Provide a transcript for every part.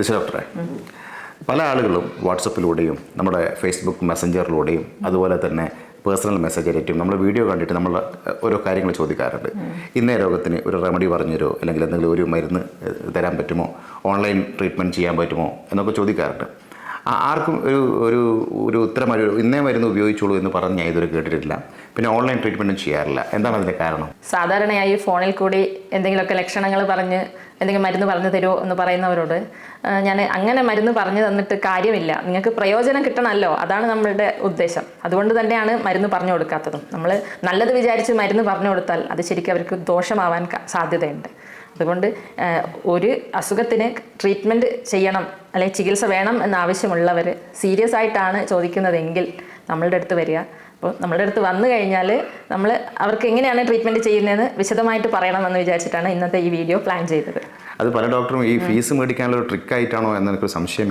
ദിശ പല ആളുകളും വാട്സപ്പിലൂടെയും നമ്മുടെ ഫേസ്ബുക്ക് മെസ്സഞ്ചറിലൂടെയും അതുപോലെ തന്നെ പേഴ്സണൽ മെസ്സേജ് ആയിട്ടും നമ്മൾ വീഡിയോ കണ്ടിട്ട് നമ്മൾ ഓരോ കാര്യങ്ങൾ ചോദിക്കാറുണ്ട്. ഇന്നേ രോഗത്തിന് ഒരു റെമഡി പറഞ്ഞു തരുമോ അല്ലെങ്കിൽ എന്തെങ്കിലും ഒരു മരുന്ന് തരാൻ പറ്റുമോ? ഓൺലൈൻ ട്രീറ്റ്മെന്റ് ചെയ്യാൻ പറ്റുമോ? എന്നൊക്കെ ചോദിക്കാറുണ്ട്. ആർക്കും ഒരു ഒരു ഒരു ഉത്തരം ഒരു ഇന്നേ മരുന്ന് ഉപയോഗിച്ചോളൂ എന്ന് പറഞ്ഞ് ഞാൻ ഇതുവരെ കേട്ടിട്ടില്ല. പിന്നെ ഓൺലൈൻ ട്രീറ്റ്മെന്റും ചെയ്യാറില്ല. എന്താണ് അതിന്റെ കാരണം? സാധാരണയായി ഫോണിൽ കൂടി എന്തെങ്കിലുമൊക്കെ ലക്ഷണങ്ങൾ പറഞ്ഞ് എന്തെങ്കിലും മരുന്ന് പറഞ്ഞു തരുമോ എന്ന് പറയുന്നവരോട് ഞാൻ അങ്ങനെ മരുന്ന് പറഞ്ഞു തന്നിട്ട് കാര്യമില്ല. നിങ്ങൾക്ക് പ്രയോജനം കിട്ടണമല്ലോ. അതാണ് നമ്മളുടെ ഉദ്ദേശം. അതുകൊണ്ട് തന്നെയാണ് മരുന്ന് പറഞ്ഞു കൊടുക്കാത്തതും. നമ്മൾ നല്ലത് വിചാരിച്ച് മരുന്ന് പറഞ്ഞു കൊടുത്താൽ അത് ശരിക്കും അവർക്ക് ദോഷമാവാൻ സാധ്യതയുണ്ട്. അതുകൊണ്ട് ഒരു അസുഖത്തിന് ട്രീറ്റ്മെന്റ് ചെയ്യണം അല്ലെങ്കിൽ ചികിത്സ വേണം എന്നാവശ്യമുള്ളവർ സീരിയസ് ആയിട്ടാണ് ചോദിക്കുന്നതെങ്കിൽ നമ്മളുടെ അടുത്ത് വരിക. അപ്പോൾ നമ്മളുടെ അടുത്ത് വന്നു കഴിഞ്ഞാൽ നമ്മൾ അവർക്ക് എങ്ങനെയാണ് ട്രീറ്റ്മെന്റ് ചെയ്യുന്നതെന്ന് വിശദമായിട്ട് പറയണമെന്ന് വിചാരിച്ചിട്ടാണ് ഇന്നത്തെ ഈ വീഡിയോ പ്ലാൻ ചെയ്തത്. അത് പല ഡോക്ടറും ഈ ഫീസ് മേടിക്കാനുള്ള ഒരു ട്രിക്കായിട്ടാണോ എന്ന് എനിക്ക് സംശയം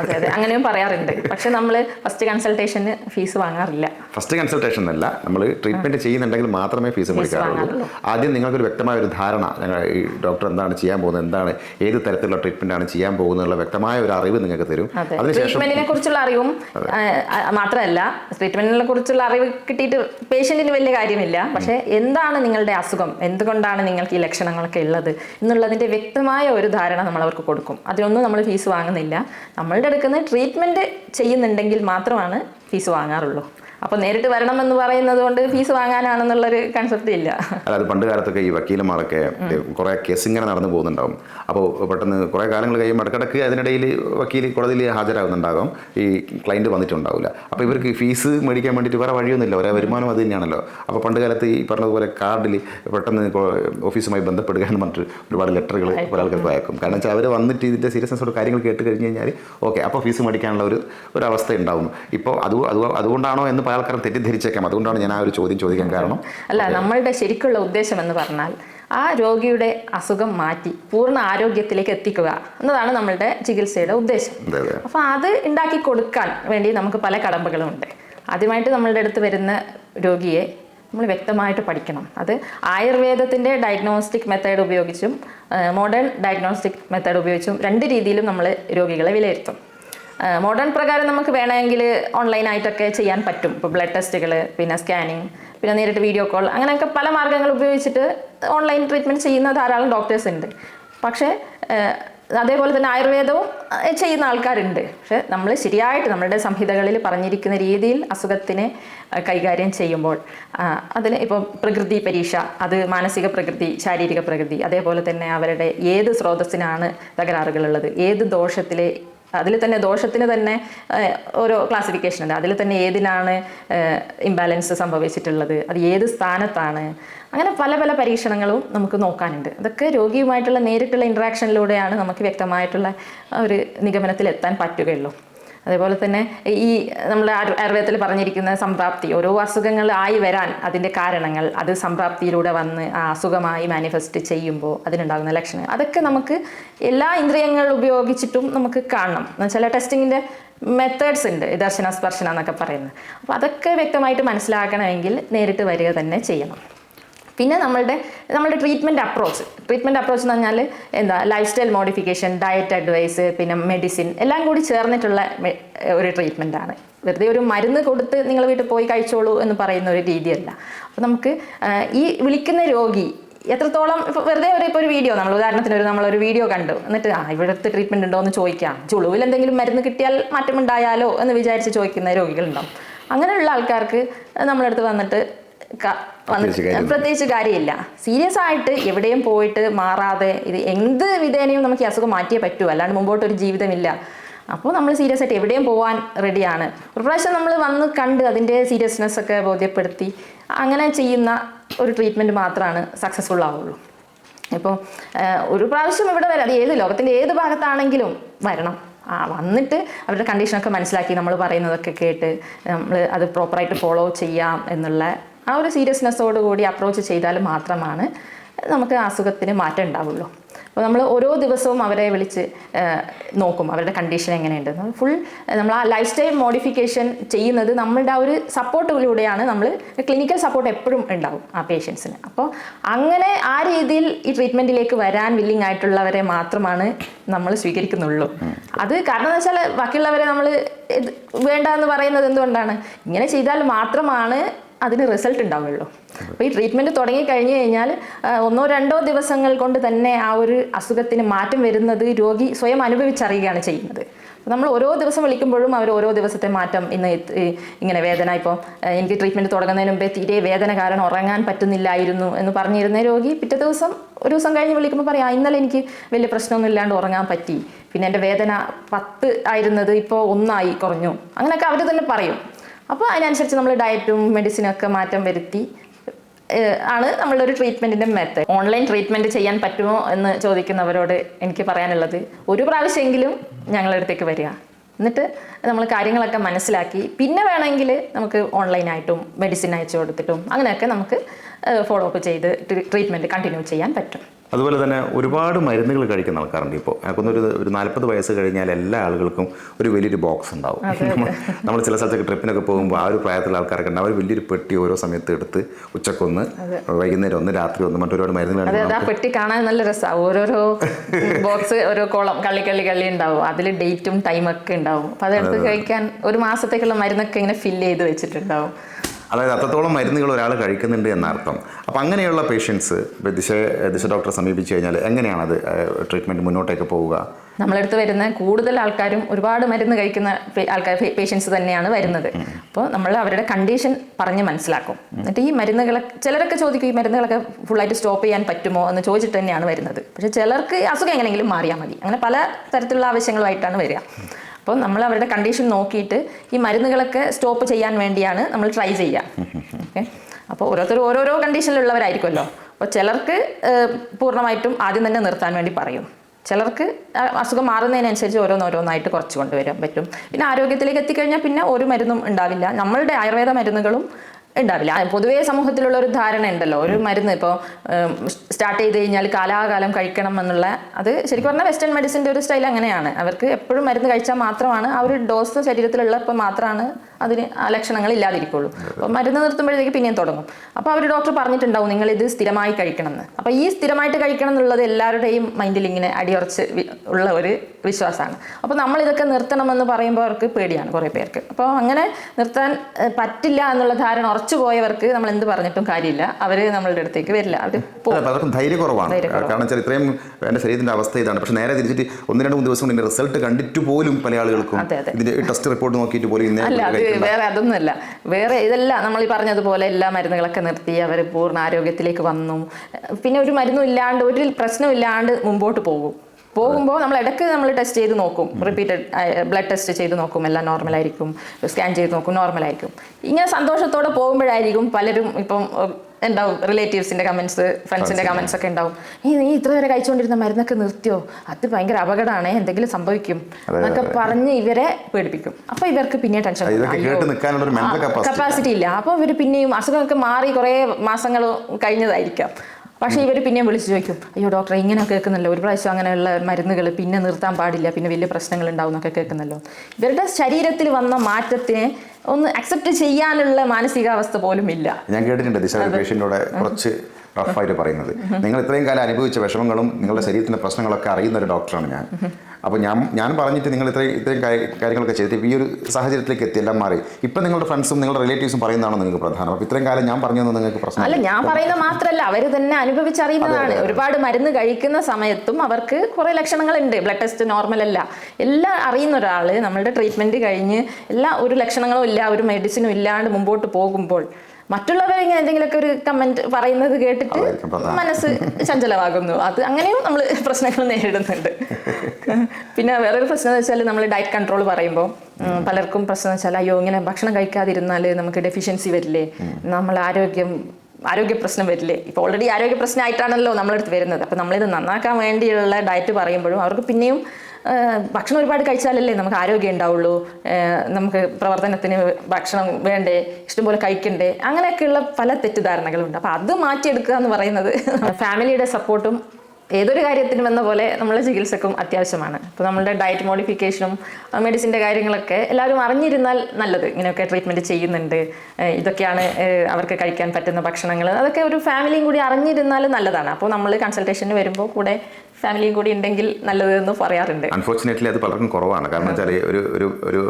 അതെ അതെ. അങ്ങനെയും പറയാറുണ്ട്. പക്ഷെ നമ്മൾ ഫസ്റ്റ് കൺസൾട്ടേഷന് ഫീസ് വാങ്ങാറില്ല. ഫസ്റ്റ് കൺസൾട്ടേഷൻ അല്ല. നമ്മൾ ട്രീറ്റ്മെന്റ് ചെയ്യുന്നുണ്ടെങ്കിൽ മാത്രമേ ഫീസ് മേടിക്കാറുള്ളൂ. ആദ്യം നിങ്ങൾക്കൊരു വ്യക്തമായ ഒരു ധാരണ. ഞങ്ങൾ ഈ ഡോക്ടർ എന്താണ് ചെയ്യാൻ പോകുന്നത്? എന്താണ് ഏത് തരത്തിലുള്ള ട്രീറ്റ്മെന്റ് ആണ് ചെയ്യാൻ പോകുന്നത് വ്യക്തമായ ഒരു അറിവ് നിങ്ങൾക്ക് തരും. ട്രീറ്റ്മെന്റിനെ കുറിച്ചുള്ള അറിവും മാത്രമല്ല ട്രീറ്റ്മെന്റിനെ കുറിച്ചുള്ള അറിവ് കിട്ടിയിട്ട് പേഷ്യന്റിന് വലിയ കാര്യമില്ല. പക്ഷേ എന്താണ് നിങ്ങളുടെ അസുഖം? എന്തുകൊണ്ടാണ് നിങ്ങൾക്ക് ഈ ലക്ഷണങ്ങളൊക്കെ ഉള്ളത്? എന്നുള്ളതിന്റെ വ്യക്തമായ ഒരു ധാരണ നമ്മൾ അവർക്ക് കൊടുക്കും. അതിനൊന്നും നമ്മൾ ഫീസ് വാങ്ങുന്നില്ല. നമ്മളുടെ അടുക്കുന്ന ട്രീറ്റ്മെന്റ് ചെയ്യുന്നുണ്ടെങ്കിൽ മാത്രമാണ് ഫീസ് വാങ്ങാറുള്ളൂ. അപ്പോൾ നേരിട്ട് വരണം എന്ന് പറയുന്നത് കൊണ്ട് ഫീസ് വാങ്ങാനാണെന്നുള്ളൊരു കൺസെപ്റ്റ് ഇല്ല. അതായത് പണ്ട് കാലത്തൊക്കെ ഈ വക്കീലന്മാരൊക്കെ കുറേ കേസ് ഇങ്ങനെ നടന്നു പോകുന്നുണ്ടാവും. അപ്പോൾ പെട്ടെന്ന് കുറേ കാലങ്ങൾ കഴിയുമ്പോൾ ഇടക്കിടക്ക് അതിനിടയിൽ വക്കീൽ കോടതിയിൽ ഹാജരാകുന്നുണ്ടാകും. ഈ ക്ലയന്റ് വന്നിട്ടുണ്ടാവില്ല. അപ്പോൾ ഇവർക്ക് ഫീസ് മേടിക്കാൻ വേണ്ടിയിട്ട് വേറെ വഴിയൊന്നുമില്ല. ഒരേ വരുമാനം അത് തന്നെയാണല്ലോ. അപ്പോൾ പണ്ട് കാലത്ത് ഈ പറഞ്ഞതുപോലെ കാർഡിൽ പെട്ടെന്ന് ഓഫീസുമായി ബന്ധപ്പെടുക എന്ന് പറഞ്ഞിട്ട് ഒരുപാട് ലെറ്ററുകൾ പല ആൾക്കാർക്ക് അയക്കും. കാരണം വെച്ചാൽ അവർ വന്നിട്ട് ഇതിന്റെ സീരിയസ്നെസ്സോട് കാര്യങ്ങൾ കേട്ട് കഴിഞ്ഞ് കഴിഞ്ഞാൽ ഓക്കെ അപ്പോൾ ഫീസ് മേടിക്കാനുള്ള ഒരു ഒരു അവസ്ഥ ഉണ്ടാവും ഇപ്പോൾ അത് അതുകൊണ്ടാണോ എന്ന് പല ആൾക്കാരും തെറ്റിദ്ധരിച്ചേക്കാം. അതുകൊണ്ടാണ് ഞാൻ ആ ഒരു ചോദ്യം ചോദിക്കാൻ കാരണം. അല്ല നമ്മളുടെ ശരിക്കുള്ള ഉദ്ദേശം എന്ന് പറഞ്ഞാൽ ആ രോഗിയുടെ അസുഖം മാറ്റി പൂർണ ആരോഗ്യത്തിലേക്ക് എത്തിക്കുക എന്നതാണ് നമ്മളുടെ ചികിത്സയുടെ ഉദ്ദേശം. അപ്പോൾ അത്. ഉണ്ടാക്കി കൊടുക്കാൻ വേണ്ടി നമുക്ക് പല കടമ്പകളുമുണ്ട് ആദ്യമായിട്ട് നമ്മളുടെ അടുത്ത് വരുന്ന രോഗിയെ നമ്മൾ വ്യക്തമായിട്ട് പഠിക്കണം. അത് ആയുർവേദത്തിന്റെ ഡയഗ്നോസ്റ്റിക് മെത്തേഡ് ഉപയോഗിച്ചും മോഡേൺ ഡയഗ്നോസ്റ്റിക് മെത്തേഡ് ഉപയോഗിച്ചും രണ്ട് രീതിയിലും നമ്മൾ രോഗികളെ വിലയിരുത്തും. മോഡേൺ പ്രകാരം നമുക്ക് വേണമെങ്കിൽ ഓൺലൈനായിട്ടൊക്കെ ചെയ്യാൻ പറ്റും. ഇപ്പോൾ ബ്ലഡ് ടെസ്റ്റുകൾ പിന്നെ സ്കാനിങ് പിന്നെ നേരിട്ട് വീഡിയോ കോൾ അങ്ങനെയൊക്കെ പല മാർഗങ്ങൾ ഉപയോഗിച്ചിട്ട് ഓൺലൈൻ ട്രീറ്റ്മെന്റ് ചെയ്യുന്ന ധാരാളം ഡോക്ടേഴ്സ് ഉണ്ട്. പക്ഷേ അതേപോലെ തന്നെ ആയുർവേദവും ചെയ്യുന്ന ആൾക്കാരുണ്ട്. പക്ഷെ നമ്മൾ ശരിയായിട്ട് നമ്മളുടെ സംഹിതകളിൽ പറഞ്ഞിരിക്കുന്ന രീതിയിൽ അസുഖത്തിനെ കൈകാര്യം ചെയ്യുമ്പോൾ അതിന് ഇപ്പോൾ പ്രകൃതി പരീക്ഷ അത് മാനസിക പ്രകൃതി ശാരീരിക പ്രകൃതി അതേപോലെ തന്നെ അവരുടെ ഏത് സ്രോതസ്സിനാണ് തകരാറുകളുള്ളത് ഏത് ദോഷത്തിലെ അതിൽ തന്നെ ദോഷത്തിന് തന്നെ ഓരോ ക്ലാസിഫിക്കേഷൻ ഉണ്ട്. അതിൽ തന്നെ ഏതിനാണ് ഇംബാലൻസ് സംഭവിച്ചിട്ടുള്ളത് അത് ഏത് സ്ഥാനത്താണ് അങ്ങനെ പല പല പരീക്ഷണങ്ങളും നമുക്ക് നോക്കാനുണ്ട്. അതൊക്കെ രോഗിയുമായിട്ടുള്ള നേരിട്ടുള്ള ഇൻട്രാക്ഷനിലൂടെയാണ് നമുക്ക് വ്യക്തമായിട്ടുള്ള ഒരു നിഗമനത്തിൽ എത്താൻ പറ്റുകയുള്ളൂ. അതേപോലെ തന്നെ ഈ നമ്മൾ ആയുർവേദത്തിൽ പറഞ്ഞിരിക്കുന്ന സംപ്രാപ്തി ഓരോ അസുഖങ്ങൾ ആയി വരാൻ അതിന്റെ കാരണങ്ങൾ അത് സംപ്രാപ്തിയിലൂടെ വന്ന് ആ അസുഖമായി മാനിഫെസ്റ്റ് ചെയ്യുമ്പോൾ അതിനുണ്ടാകുന്ന ലക്ഷണങ്ങൾ. അതൊക്കെ നമുക്ക് എല്ലാ ഇന്ദ്രിയങ്ങൾ ഉപയോഗിച്ചിട്ടും നമുക്ക് കാണണം. എന്നുവെച്ചാൽ ടെസ്റ്റിങ്ങിന്റെ മെത്തേഡ്സ് ഉണ്ട് ദർശന സ്പർശന എന്നൊക്കെ പറയുന്നത്. അപ്പോൾ അതൊക്കെ വ്യക്തമായിട്ട് മനസ്സിലാക്കണമെങ്കിൽ നേരിട്ട് വരിക തന്നെ ചെയ്യണം. പിന്നെ നമ്മളുടെ നമ്മളുടെ ട്രീറ്റ്മെന്റ് അപ്രോച്ച് ട്രീറ്റ്മെന്റ് അപ്രോച്ച് എന്ന് പറഞ്ഞാൽ എന്താ lifestyle modification diet advice പിന്നെ മെഡിസിൻ എല്ലാം കൂടി ചേർന്നിട്ടുള്ള ഒരു ട്രീറ്റ്മെന്റ് ആണ്. വെറുതെ ഒരു മരുന്ന് കൊടുത്ത് നിങ്ങൾ വീട്ടിൽ പോയി കഴിച്ചോളൂ എന്ന് പറയുന്ന ഒരു രീതിയല്ല. അപ്പോൾ നമുക്ക് ഈ വിളിക്കുന്ന രോഗി എത്രത്തോളം ഇപ്പോൾ വെറുതെ ഒരു ഇപ്പോൾ ഒരു വീഡിയോ നമ്മൾ ഉദാഹരണത്തിന് ഒരു നമ്മളൊരു വീഡിയോ കണ്ടു. എന്നിട്ട് ആ ഇവിടുത്തെ ട്രീറ്റ്മെന്റ് ഉണ്ടോ എന്ന് ചോദിക്കാം. ചുളുവിൽ എന്തെങ്കിലും മരുന്ന് കിട്ടിയാൽ മാറ്റമുണ്ടായാലോ എന്ന് വിചാരിച്ച് ചോദിക്കുന്ന രോഗികളുണ്ടാവും. അങ്ങനെയുള്ള ആൾക്കാർക്ക് നമ്മളടുത്ത് വന്നിട്ട് പ്രത്യേകിച്ച് വന്നിട്ട് കാര്യമില്ല. പ്രത്യേകിച്ച് കാര്യമില്ല. സീരിയസ് ആയിട്ട് എവിടെയും പോയിട്ട് മാറാതെ ഇത് എന്ത് വിധേനയും നമുക്ക് ഈ അസുഖം മാറ്റിയേ പറ്റൂ. അല്ലാണ്ട് മുമ്പോട്ട് ഒരു ജീവിതമില്ല. അപ്പോൾ നമ്മൾ സീരിയസ് ആയിട്ട് എവിടെയും പോകാൻ റെഡിയാണ് ഒരു പ്രാവശ്യം നമ്മൾ വന്ന് കണ്ട് അതിന്റെ സീരിയസ്നെസ് ഒക്കെ ബോധ്യപ്പെടുത്തി അങ്ങനെ ചെയ്യുന്ന ഒരു ട്രീറ്റ്മെന്റ് മാത്രമാണ് സക്സസ്ഫുൾ ആവുള്ളൂ. ഇപ്പോൾ ഒരു പ്രാവശ്യം ഇവിടെ വരാം. അത് ഏത് ലോകത്തിന്റെ ഏത് ഭാഗത്താണെങ്കിലും വരണം. ആ വന്നിട്ട് അവരുടെ കണ്ടീഷനൊക്കെ മനസ്സിലാക്കി നമ്മൾ പറയുന്നതൊക്കെ കേട്ട് നമ്മൾ അത് പ്രോപ്പറായിട്ട് ഫോളോ ചെയ്യാം എന്നുള്ള ആ ഒരു സീരിയസ്നെസ്സോട് കൂടി അപ്രോച്ച് ചെയ്താൽ മാത്രമാണ് നമുക്ക് അസുഖത്തിന് മാറ്റം ഉണ്ടാവുള്ളൂ. അപ്പോൾ നമ്മൾ ഓരോ ദിവസവും അവരെ വിളിച്ച് നോക്കും അവരുടെ കണ്ടീഷൻ എങ്ങനെയുണ്ടെന്ന് ഫുൾ നമ്മൾ ആ ലൈഫ് സ്റ്റൈൽ മോഡിഫിക്കേഷൻ ചെയ്യുന്നത് നമ്മളുടെ ആ ഒരു സപ്പോർട്ടിലൂടെയാണ് നമ്മൾ ക്ലിനിക്കൽ സപ്പോർട്ട് എപ്പോഴും ഉണ്ടാവും ആ പേഷ്യൻസിന്. അപ്പോൾ അങ്ങനെ ആ രീതിയിൽ ഈ ട്രീറ്റ്മെന്റിലേക്ക് വരാൻ വില്ലിങ് ആയിട്ടുള്ളവരെ മാത്രമാണ് നമ്മൾ സ്വീകരിക്കുന്നുള്ളൂ. അത് കാരണം എന്ന് വെച്ചാൽ ബാക്കിയുള്ളവരെ നമ്മൾ വേണ്ട എന്ന് പറയുന്നത് എന്തുകൊണ്ടാണ്? ഇങ്ങനെ ചെയ്താൽ മാത്രമാണ് അതിന് റിസൾട്ട് ഉണ്ടാവുള്ളൂ. അപ്പോൾ ഈ ട്രീറ്റ്മെന്റ് തുടങ്ങി കഴിഞ്ഞു കഴിഞ്ഞാൽ ഒന്നോ രണ്ടോ ദിവസങ്ങൾ കൊണ്ട് തന്നെ ആ ഒരു അസുഖത്തിന് മാറ്റം വരുന്നത് രോഗി സ്വയം അനുഭവിച്ചറിയുകയാണ് ചെയ്യുന്നത്. നമ്മൾ ഓരോ ദിവസം വിളിക്കുമ്പോഴും അവർ ഓരോ ദിവസത്തെ മാറ്റം ഇന്ന് ഇങ്ങനെ വേദന ഇപ്പോൾ എനിക്ക് ട്രീറ്റ്മെന്റ് തുടങ്ങുന്നതിന് മുമ്പേ തീരെ വേദന കാരണം ഉറങ്ങാൻ പറ്റുന്നില്ലായിരുന്നു എന്ന് പറഞ്ഞിരുന്ന രോഗി പിറ്റേ ദിവസം ഒരു ദിവസം കഴിഞ്ഞ് വിളിക്കുമ്പോൾ പറയാം "ആ, ഇന്നലെ എനിക്ക് വലിയ പ്രശ്നമൊന്നും ഇല്ലാണ്ട് ഉറങ്ങാൻ പറ്റി. പിന്നെ എന്റെ വേദന പത്ത് ആയിരുന്നത് ഇപ്പോൾ ഒന്നായി കുറഞ്ഞു. അങ്ങനെയൊക്കെ അവർ തന്നെ പറയും. അപ്പോൾ അതിനനുസരിച്ച് നമ്മൾ ഡയറ്റും മെഡിസിനും ഒക്കെ മാറ്റം വരുത്തി ആണ് നമ്മളുടെ ഒരു ട്രീറ്റ്മെന്റിന്റെ മെത്തേഡ് ഓൺലൈൻ ട്രീറ്റ്മെന്റ് ചെയ്യാൻ പറ്റുമോ എന്ന് ചോദിക്കുന്നവരോട് എനിക്ക് പറയാനുള്ളത് ഒരു പ്രാവശ്യമെങ്കിലും ഞങ്ങളുടെ അടുത്തേക്ക് വരിക. എന്നിട്ട് നമ്മൾ കാര്യങ്ങളൊക്കെ മനസ്സിലാക്കി പിന്നെ വേണമെങ്കിൽ നമുക്ക് ഓൺലൈനായിട്ടും മെഡിസിൻ അയച്ചു കൊടുത്തിട്ടും അങ്ങനെയൊക്കെ നമുക്ക് ഫോളോ അപ്പ് ചെയ്ത് ട്രീറ്റ്മെന്റ് കണ്ടിന്യൂ ചെയ്യാൻ പറ്റും. അതുപോലെ തന്നെ ഒരുപാട് മരുന്നുകൾ കഴിക്കുന്ന ആൾക്കാരുണ്ട് ഇപ്പോൾ. എനിക്കൊന്നൊരു ഒരു നാൽപ്പത് വയസ്സ് കഴിഞ്ഞാൽ എല്ലാ ആളുകൾക്കും ഒരു വലിയൊരു ബോക്സ് ഉണ്ടാവും. നമ്മൾ ചില സ്ഥലത്തൊക്കെ ട്രിപ്പിനൊക്കെ പോകുമ്പോൾ ആ ഒരു പ്രായത്തിലുള്ള ആൾക്കാരൊക്കെ ഉണ്ട്. അവർ വലിയൊരു പെട്ടി ഓരോ സമയത്ത് എടുത്ത് ഉച്ചക്കൊന്ന് വൈകുന്നേരം ഒന്ന് രാത്രി ഒന്ന് മറ്റൊരുപാട് മരുന്നുകൾ അതെ ആ പെട്ടി കാണാൻ നല്ല രസമാണ് ഓരോരോ ബോക്സ് ഓരോ കോളം കള്ളി കള്ളി കള്ളി ഉണ്ടാവും. അതിൽ ഡേറ്റും ടൈമൊക്കെ ഉണ്ടാവും. അപ്പോൾ അതെടുത്ത് കഴിക്കാൻ ഒരു മാസത്തേക്കുള്ള മരുന്നൊക്കെ ഇങ്ങനെ ഫില്ല് ചെയ്ത് വെച്ചിട്ടുണ്ടാവും. അതായത് അത്രത്തോളം മരുന്നുകൾ ഒരാൾ കഴിക്കുന്നുണ്ട് എന്നർത്ഥം. അപ്പം അങ്ങനെയുള്ള പേഷ്യൻസ് ദിശ ദിശ ഡോക്ടറെ സമീപിച്ചു കഴിഞ്ഞാൽ എങ്ങനെയാണത് ട്രീറ്റ്മെന്റ് മുന്നോട്ടേക്ക് പോവുക? നമ്മളെടുത്ത് വരുന്ന കൂടുതൽ ആൾക്കാരും ഒരുപാട് മരുന്ന് കഴിക്കുന്ന ആൾക്കാർ പേഷ്യൻസ് തന്നെയാണ് വരുന്നത്. അപ്പോൾ നമ്മൾ അവരുടെ കണ്ടീഷൻ പറഞ്ഞ് മനസ്സിലാക്കും. എന്നിട്ട് ഈ മരുന്നുകളെ ചിലരൊക്കെ ചോദിക്കും ഈ മരുന്നുകളൊക്കെ ഫുള്ളായിട്ട് സ്റ്റോപ്പ് ചെയ്യാൻ പറ്റുമോ? എന്ന് ചോദിച്ചിട്ട് തന്നെയാണ് വരുന്നത്. പക്ഷേ ചിലർക്ക് അസുഖം എങ്ങനെയെങ്കിലും മാറിയാൽ മതി. അങ്ങനെ പല തരത്തിലുള്ള ആവശ്യങ്ങളുമായിട്ടാണ് വരിക. അപ്പോൾ നമ്മൾ അവരുടെ കണ്ടീഷൻ നോക്കിയിട്ട് ഈ മരുന്നുകളൊക്കെ സ്റ്റോപ്പ് ചെയ്യാൻ വേണ്ടിയാണ് നമ്മൾ ട്രൈ ചെയ്യുക. ഓക്കെ അപ്പോൾ ഓരോരുത്തർ ഓരോരോ കണ്ടീഷനിലുള്ളവരായിരിക്കുമല്ലോ അപ്പോൾ ചിലർക്ക് പൂർണമായിട്ടും ആദ്യം തന്നെ നിർത്താൻ വേണ്ടി പറയും. ചിലർക്ക് അസുഖം മാറുന്നതിനനുസരിച്ച് ഓരോന്നോരോന്നായിട്ട് കുറച്ച് കൊണ്ടുവരാൻ പറ്റും. പിന്നെ ആരോഗ്യത്തിലേക്ക് എത്തിക്കഴിഞ്ഞാൽ പിന്നെ ഒരു മരുന്നും ഉണ്ടാവില്ല. നമ്മളുടെ ആയുർവേദ മരുന്നുകളും ഉണ്ടാവില്ല. പൊതുവേ സമൂഹത്തിലുള്ള ഒരു ധാരണ ഉണ്ടല്ലോ. ഒരു മരുന്ന് ഇപ്പോൾ സ്റ്റാർട്ട് ചെയ്ത് കഴിഞ്ഞാൽ കാലാകാലം കഴിക്കണം എന്നുള്ള അത് ശരിക്കും പറഞ്ഞാൽ വെസ്റ്റേൺ മെഡിസിന്റെ ഒരു സ്റ്റൈൽ അങ്ങനെയാണ്. അവർക്ക് എപ്പോഴും മരുന്ന് കഴിച്ചാൽ മാത്രമാണ് ആ ഒരു ഡോസ് ശരീരത്തിലുള്ളപ്പോൾ മാത്രമാണ് അതിന് ആ ലക്ഷണങ്ങൾ ഇല്ലാതിരിക്കുള്ളൂ. അപ്പോൾ മരുന്ന് നിർത്തുമ്പോഴത്തേക്ക് പിന്നെയും തുടങ്ങും. അപ്പോൾ അവർ ഡോക്ടർ പറഞ്ഞിട്ടുണ്ടാവും നിങ്ങൾ ഇത് സ്ഥിരമായി കഴിക്കണം എന്ന് അപ്പോൾ ഈ സ്ഥിരമായിട്ട് കഴിക്കണം എന്നുള്ളത് എല്ലാവരുടെയും മൈൻഡിൽ ഇങ്ങനെ അടിയുറച്ച് ഉള്ള ഒരു വിശ്വാസമാണ്. അപ്പോൾ നമ്മൾ ഇതൊക്കെ നിർത്തണമെന്ന് പറയുമ്പോൾ അവർക്ക് പേടിയാണ് കുറേ പേർക്ക്. അപ്പോൾ അങ്ങനെ നിർത്താൻ പറ്റില്ല എന്നുള്ള ധാരണ ഉറച്ചു പോയവർക്ക് നമ്മൾ എന്ത് പറഞ്ഞിട്ടും കാര്യമില്ല. അവർ നമ്മളുടെ അടുത്തേക്ക് വരില്ല. അവർ അതെ പലർക്കും ധൈര്യക്കുറവാണ്. കാരണം വെച്ചാൽ ഇത്രയും എന്റെ ശരീരത്തിന്റെ അവസ്ഥ ഇതാണ്. പക്ഷേ നേരെ തിരിച്ചിട്ട് ഒന്ന് രണ്ട് മൂന്ന് ദിവസം കൊണ്ട് റിസൾട്ട് കണ്ടിട്ട് പോലും പല ആളുകൾക്കും. ഇതിന്റെ ടെസ്റ്റ് റിപ്പോർട്ട് നോക്കിയിട്ട് പോലും അല്ല അത് വേറെ അതൊന്നുമല്ല. വേറെ ഇതെല്ലാം നമ്മൾ ഈ പറഞ്ഞതുപോലെ എല്ലാ മരുന്നുകളൊക്കെ നിർത്തി അവർ പൂർണ ആരോഗ്യത്തിലേക്ക് വന്നു. പിന്നെ ഒരു മരുന്നും ഇല്ലാണ്ട് ഒരു പ്രശ്നമില്ലാണ്ട് മുമ്പോട്ട് പോകും. പോകുമ്പോൾ നമ്മൾ ഇടയ്ക്ക് നമ്മൾ ടെസ്റ്റ് ചെയ്ത് നോക്കും. റിപ്പീറ്റഡ് ബ്ലഡ് ടെസ്റ്റ് ചെയ്ത് നോക്കും. എല്ലാം നോർമൽ ആയിരിക്കും. സ്കാൻ ചെയ്ത് നോക്കും. നോർമൽ ആയിരിക്കും. ഇങ്ങനെ സന്തോഷത്തോടെ പോകുമ്പോഴായിരിക്കും പലരും ഇപ്പം ഉണ്ടാവും റിലേറ്റീവ്സിന്റെ കമന്റ്സ് ഫ്രണ്ട്സിന്റെ കമന്റ്സ് ഒക്കെ ഉണ്ടാവും. ഈ നീ ഇത്ര വരെ കഴിച്ചുകൊണ്ടിരുന്ന മരുന്നൊക്കെ നിർത്തിയോ? അത് ഭയങ്കര അപകടമാണ്. എന്തെങ്കിലും സംഭവിക്കും. എന്നൊക്കെ പറഞ്ഞ് ഇവരെ പേടിപ്പിക്കും. അപ്പൊ ഇവർക്ക് പിന്നെ ടെൻഷൻ കപ്പാസിറ്റി ഇല്ല. അപ്പൊ ഇവർ പിന്നെയും അസുഖമൊക്കെ മാറി കുറെ മാസങ്ങൾ കഴിഞ്ഞതായിരിക്കാം. പക്ഷേ ഇവർ പിന്നെ വിളിച്ചു ചോദിക്കും അയ്യോ ഡോക്ടറെ ഇങ്ങനെ കേൾക്കുന്നല്ലോ ഒരു പ്രാവശ്യം അങ്ങനെയുള്ള മരുന്നുകൾ പിന്നെ നിർത്താൻ പാടില്ല. പിന്നെ വലിയ പ്രശ്നങ്ങൾ ഉണ്ടാവും എന്നൊക്കെ കേൾക്കുന്നല്ലോ ഇവരുടെ ശരീരത്തിൽ വന്ന മാറ്റത്തെ ഒന്ന് അക്സെപ്റ്റ് ചെയ്യാനുള്ള മാനസികാവസ്ഥ പോലും ഇല്ല. ഞാൻ കേട്ടിട്ടുണ്ട് ദിശ കുറച്ച് റഫായിട്ട് പറയുന്നത്. നിങ്ങൾ ഇത്രയും കാലം അനുഭവിച്ച വിഷമങ്ങളും നിങ്ങളുടെ ശരീരത്തിന്റെ പ്രശ്നങ്ങളൊക്കെ അറിയുന്ന ഒരു ഡോക്ടറാണ് ഞാൻ. അപ്പോൾ ഞാൻ ഞാൻ പറഞ്ഞിട്ട് നിങ്ങൾ ഇത്രയും ഇത്രയും കാര്യങ്ങളൊക്കെ ചെയ്തിട്ട് ഈ ഒരു സാഹചര്യത്തിലേക്ക് എത്തി എല്ലാം മാറി. ഇപ്പം നിങ്ങളുടെ ഫ്രണ്ട്സും നിങ്ങളുടെ റിലേറ്റീവ്സും പറയുന്നതാണ് നിങ്ങൾക്ക് പ്രധാനം. അപ്പോൾ ഇത്രയും കാലം ഞാൻ പറഞ്ഞു തന്നെ നിങ്ങൾക്ക് പ്രശ്നം അല്ല ഞാൻ പറയുന്നത് മാത്രമല്ല അവർ തന്നെ അനുഭവിച്ചറിയുന്നതാണ്. ഒരുപാട് മരുന്ന് കഴിക്കുന്ന സമയത്തും അവർക്ക് കുറേ ലക്ഷണങ്ങളുണ്ട്. ബ്ലഡ് ടെസ്റ്റ് നോർമൽ അല്ല. എല്ലാം അറിയുന്ന ഒരാൾ നമ്മളുടെ ട്രീറ്റ്മെന്റ് കഴിഞ്ഞ് എല്ലാ ഒരു ലക്ഷണങ്ങളും ഇല്ല ഒരു മെഡിസിനും ഇല്ലാണ്ട് മുമ്പോട്ട് പോകുമ്പോൾ മറ്റുള്ളവർ ഇങ്ങനെ എന്തെങ്കിലുമൊക്കെ ഒരു കമന്റ് പറയുന്നത് കേട്ടിട്ട് മനസ്സ് ചഞ്ചലമാകുന്നു. അത് അങ്ങനെയും നമ്മൾ പ്രശ്നങ്ങൾ നേരിടുന്നുണ്ട്. പിന്നെ വേറൊരു പ്രശ്നം എന്ന് വെച്ചാൽ നമ്മൾ ഡയറ്റ് കൺട്രോൾ പറയുമ്പോൾ പലർക്കും പ്രശ്നം എന്ന് വെച്ചാൽ അയ്യോ ഇങ്ങനെ ഭക്ഷണം കഴിക്കാതിരുന്നാൽ നമുക്ക് ഡെഫിഷ്യൻസി വരില്ലേ? നമ്മൾ ആരോഗ്യം ആരോഗ്യ പ്രശ്നം വരില്ലേ? ഇപ്പൊ ഓൾറെഡി ആരോഗ്യ പ്രശ്നമായിട്ടാണല്ലോ നമ്മളെടുത്ത് വരുന്നത്. അപ്പോൾ നമ്മളിത് നന്നാക്കാൻ വേണ്ടിയുള്ള ഡയറ്റ് പറയുമ്പോഴും അവർക്ക് പിന്നെയും ഭക്ഷണം ഒരുപാട് കഴിച്ചാലല്ലേ നമുക്ക് ആരോഗ്യം ഉണ്ടാവുള്ളൂ. നമുക്ക് പ്രവർത്തനത്തിന് ഭക്ഷണം വേണ്ടേ ഇഷ്ടംപോലെ കഴിക്കണ്ടേ അങ്ങനെയൊക്കെയുള്ള പല തെറ്റിദ്ധാരണകളുണ്ട്. അപ്പോൾ അത് മാറ്റിയെടുക്കുക എന്ന് പറയുന്നത് ഫാമിലിയുടെ സപ്പോർട്ടും ഏതൊരു കാര്യത്തിനും എന്ന പോലെ നമ്മളെ ചികിത്സക്കും അത്യാവശ്യമാണ്. ഇപ്പോൾ നമ്മളുടെ ഡയറ്റ് മോഡിഫിക്കേഷനും മെഡിസിന്റെ കാര്യങ്ങളൊക്കെ എല്ലാവരും അറിഞ്ഞിരുന്നാൽ നല്ലത്. ഇങ്ങനെയൊക്കെ ട്രീറ്റ്മെന്റ് ചെയ്യുന്നുണ്ട്. ഇതൊക്കെയാണ് അവർക്ക് കഴിക്കാൻ പറ്റുന്ന ഭക്ഷണങ്ങൾ. അതൊക്കെ ഒരു ഫാമിലിയും കൂടി അറിഞ്ഞിരുന്നാൽ നല്ലതാണ്. അപ്പോൾ നമ്മൾ കൺസൾട്ടേഷന് വരുമ്പോൾ കൂടെ ഫാമിലിയും കൂടി ഉണ്ടെങ്കിൽ നല്ലത് എന്ന് പറയാറുണ്ട്. അൺഫോർച്ചുനേറ്റ്ലി അത് പലർക്കും കുറവാണ്. കാരണം വെച്ചാൽ ഒരു ഒരു ഒരു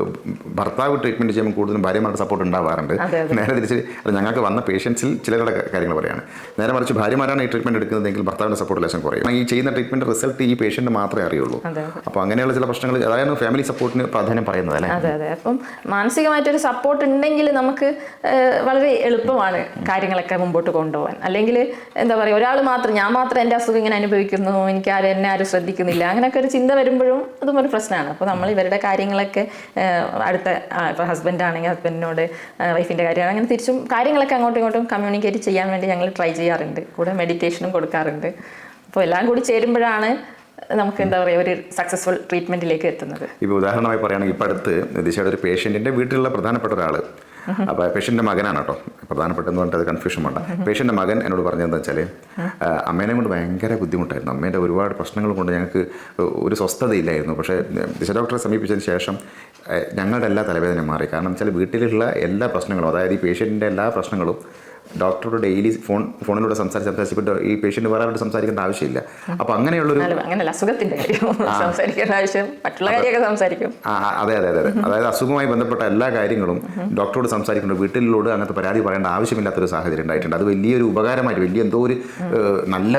ഭർത്താവ് ട്രീറ്റ്മെന്റ് ചെയ്യുമ്പോൾ കൂടുതലും ഭാര്യമാരുടെ സപ്പോർട്ട് ഉണ്ടാവാറുണ്ട്. നേരെ തിരിച്ച് അത് ഞങ്ങൾക്ക് വന്ന പേഷ്യൻസിൽ ചിലരുടെ കാര്യങ്ങൾ പറയാണ്. നേരെ മറിച്ച് ഭാര്യമാരാണ് ഈ ട്രീറ്റ്മെന്റ് എടുക്കുന്നതെങ്കിൽ ഭർത്താവിന്റെ സപ്പോർട്ട് ലേശം കുറയും. ഈ ചെയ്യുന്ന ട്രീറ്റ്മെന്റ് റിസൾട്ട് ഈ പേഷ്യന്റ് മാത്രമേ അറിയുള്ളൂ. അപ്പോൾ അങ്ങനെയുള്ള ചില പ്രശ്നങ്ങൾ അതായത് ഫാമിലി സപ്പോർട്ടിന് പ്രാധാന്യം പറയുന്നത് അല്ലേ? അതെ അതെ. അപ്പം മാനസികമായിട്ടൊരു സപ്പോർട്ട് ഉണ്ടെങ്കിൽ നമുക്ക് വളരെ എളുപ്പമാണ് കാര്യങ്ങളൊക്കെ മുമ്പോട്ട് കൊണ്ടുപോകാൻ. അല്ലെങ്കിൽ എന്താ പറയുക ഒരാൾ മാത്രം ഞാൻ മാത്രം എന്റെ അസുഖം ഇങ്ങനെ അനുഭവിക്കുന്നു എനിക്ക് ആരും എന്നെ ആരും ശ്രദ്ധിക്കുന്നില്ല. അങ്ങനെയൊക്കെ ഒരു ചിന്ത വരുമ്പോഴും അതും ഒരു പ്രശ്നമാണ്. അപ്പോൾ നമ്മൾ ഇവരുടെ കാര്യങ്ങളൊക്കെ അടുത്ത ഇപ്പോൾ ഹസ്ബൻഡ് ആണെങ്കിൽ ഹസ്ബൻഡിനോട് വൈഫിന്റെ കാര്യമാണ്. അങ്ങനെ തിരിച്ചും കാര്യങ്ങളൊക്കെ അങ്ങോട്ടും ഇങ്ങോട്ടും കമ്മ്യൂണിക്കേറ്റ് ചെയ്യാൻ വേണ്ടി ഞങ്ങൾ ട്രൈ ചെയ്യാറുണ്ട്. കൂടെ മെഡിറ്റേഷനും കൊടുക്കാറുണ്ട്. അപ്പോൾ എല്ലാം കൂടി ചേരുമ്പോഴാണ് നമുക്ക് എന്താ പറയുക ഒരു സക്സസ്ഫുൾ ട്രീറ്റ്മെന്റിലേക്ക് എത്തുന്നത്. ഇപ്പോൾ ഉദാഹരണമായി പറയുകയാണെങ്കിൽ ഇപ്പോൾ അടുത്ത് ദിശയുടെ ഒരു പേഷ്യന്റിന്റെ വീട്ടിലുള്ള പ്രധാനപ്പെട്ട ഒരാൾ അപ്പോൾ പേഷ്യന്റെ മകനാണ് കേട്ടോ. പ്രധാനപ്പെട്ടെന്ന് പറഞ്ഞിട്ട് അത് കൺഫ്യൂഷൻ വേണ്ട. പേഷ്യന്റെ മകൻ എന്നോട് പറഞ്ഞതെന്ന് വെച്ചാൽ അമ്മേനെ കൊണ്ട് ഭയങ്കര ബുദ്ധിമുട്ടായിരുന്നു. അമ്മേന്റെ ഒരുപാട് പ്രശ്നങ്ങൾ കൊണ്ട് ഞങ്ങൾക്ക് ഒരു സ്വസ്ഥതയില്ലായിരുന്നു. പക്ഷേ ദിശ ഡോക്ടറെ സമീപിച്ചതിന് ശേഷം ഞങ്ങളുടെ എല്ലാ തലവേദനയും മാറി. കാരണം വെച്ചാൽ വീട്ടിലുള്ള എല്ലാ പ്രശ്നങ്ങളും അതായത് ഈ പേഷ്യന്റിന്റെ എല്ലാ പ്രശ്നങ്ങളും ഡോക്ടറോട് ഡെയിലി ഫോൺ ഫോണിലൂടെ സംസാരിച്ച് സംസാരിച്ചിട്ട് ഈ പേഷ്യന്റ് വേറെ ആരോട് സംസാരിക്കേണ്ട ആവശ്യമില്ല. അപ്പോൾ അങ്ങനെയുള്ളൊരു അസുഖത്തിന്റെ കാര്യം. സംസാരിക്കേണ്ട ആവശ്യം മറ്റുള്ള കാര്യമൊക്കെ സംസാരിക്കും. അതെ അതെ അതെ അതെ. അതായത് അസുഖവുമായി ബന്ധപ്പെട്ട എല്ലാ കാര്യങ്ങളും ഡോക്ടറോട് സംസാരിക്കുന്നുണ്ട്. വീട്ടിലോട് അങ്ങനത്തെ പരാതി പറയേണ്ട ആവശ്യമില്ലാത്തൊരു സാഹചര്യം ഉണ്ടായിട്ടുണ്ട്. അത് വലിയൊരു ഉപകാരമായിട്ട് വലിയ എന്തോ ഒരു നല്ല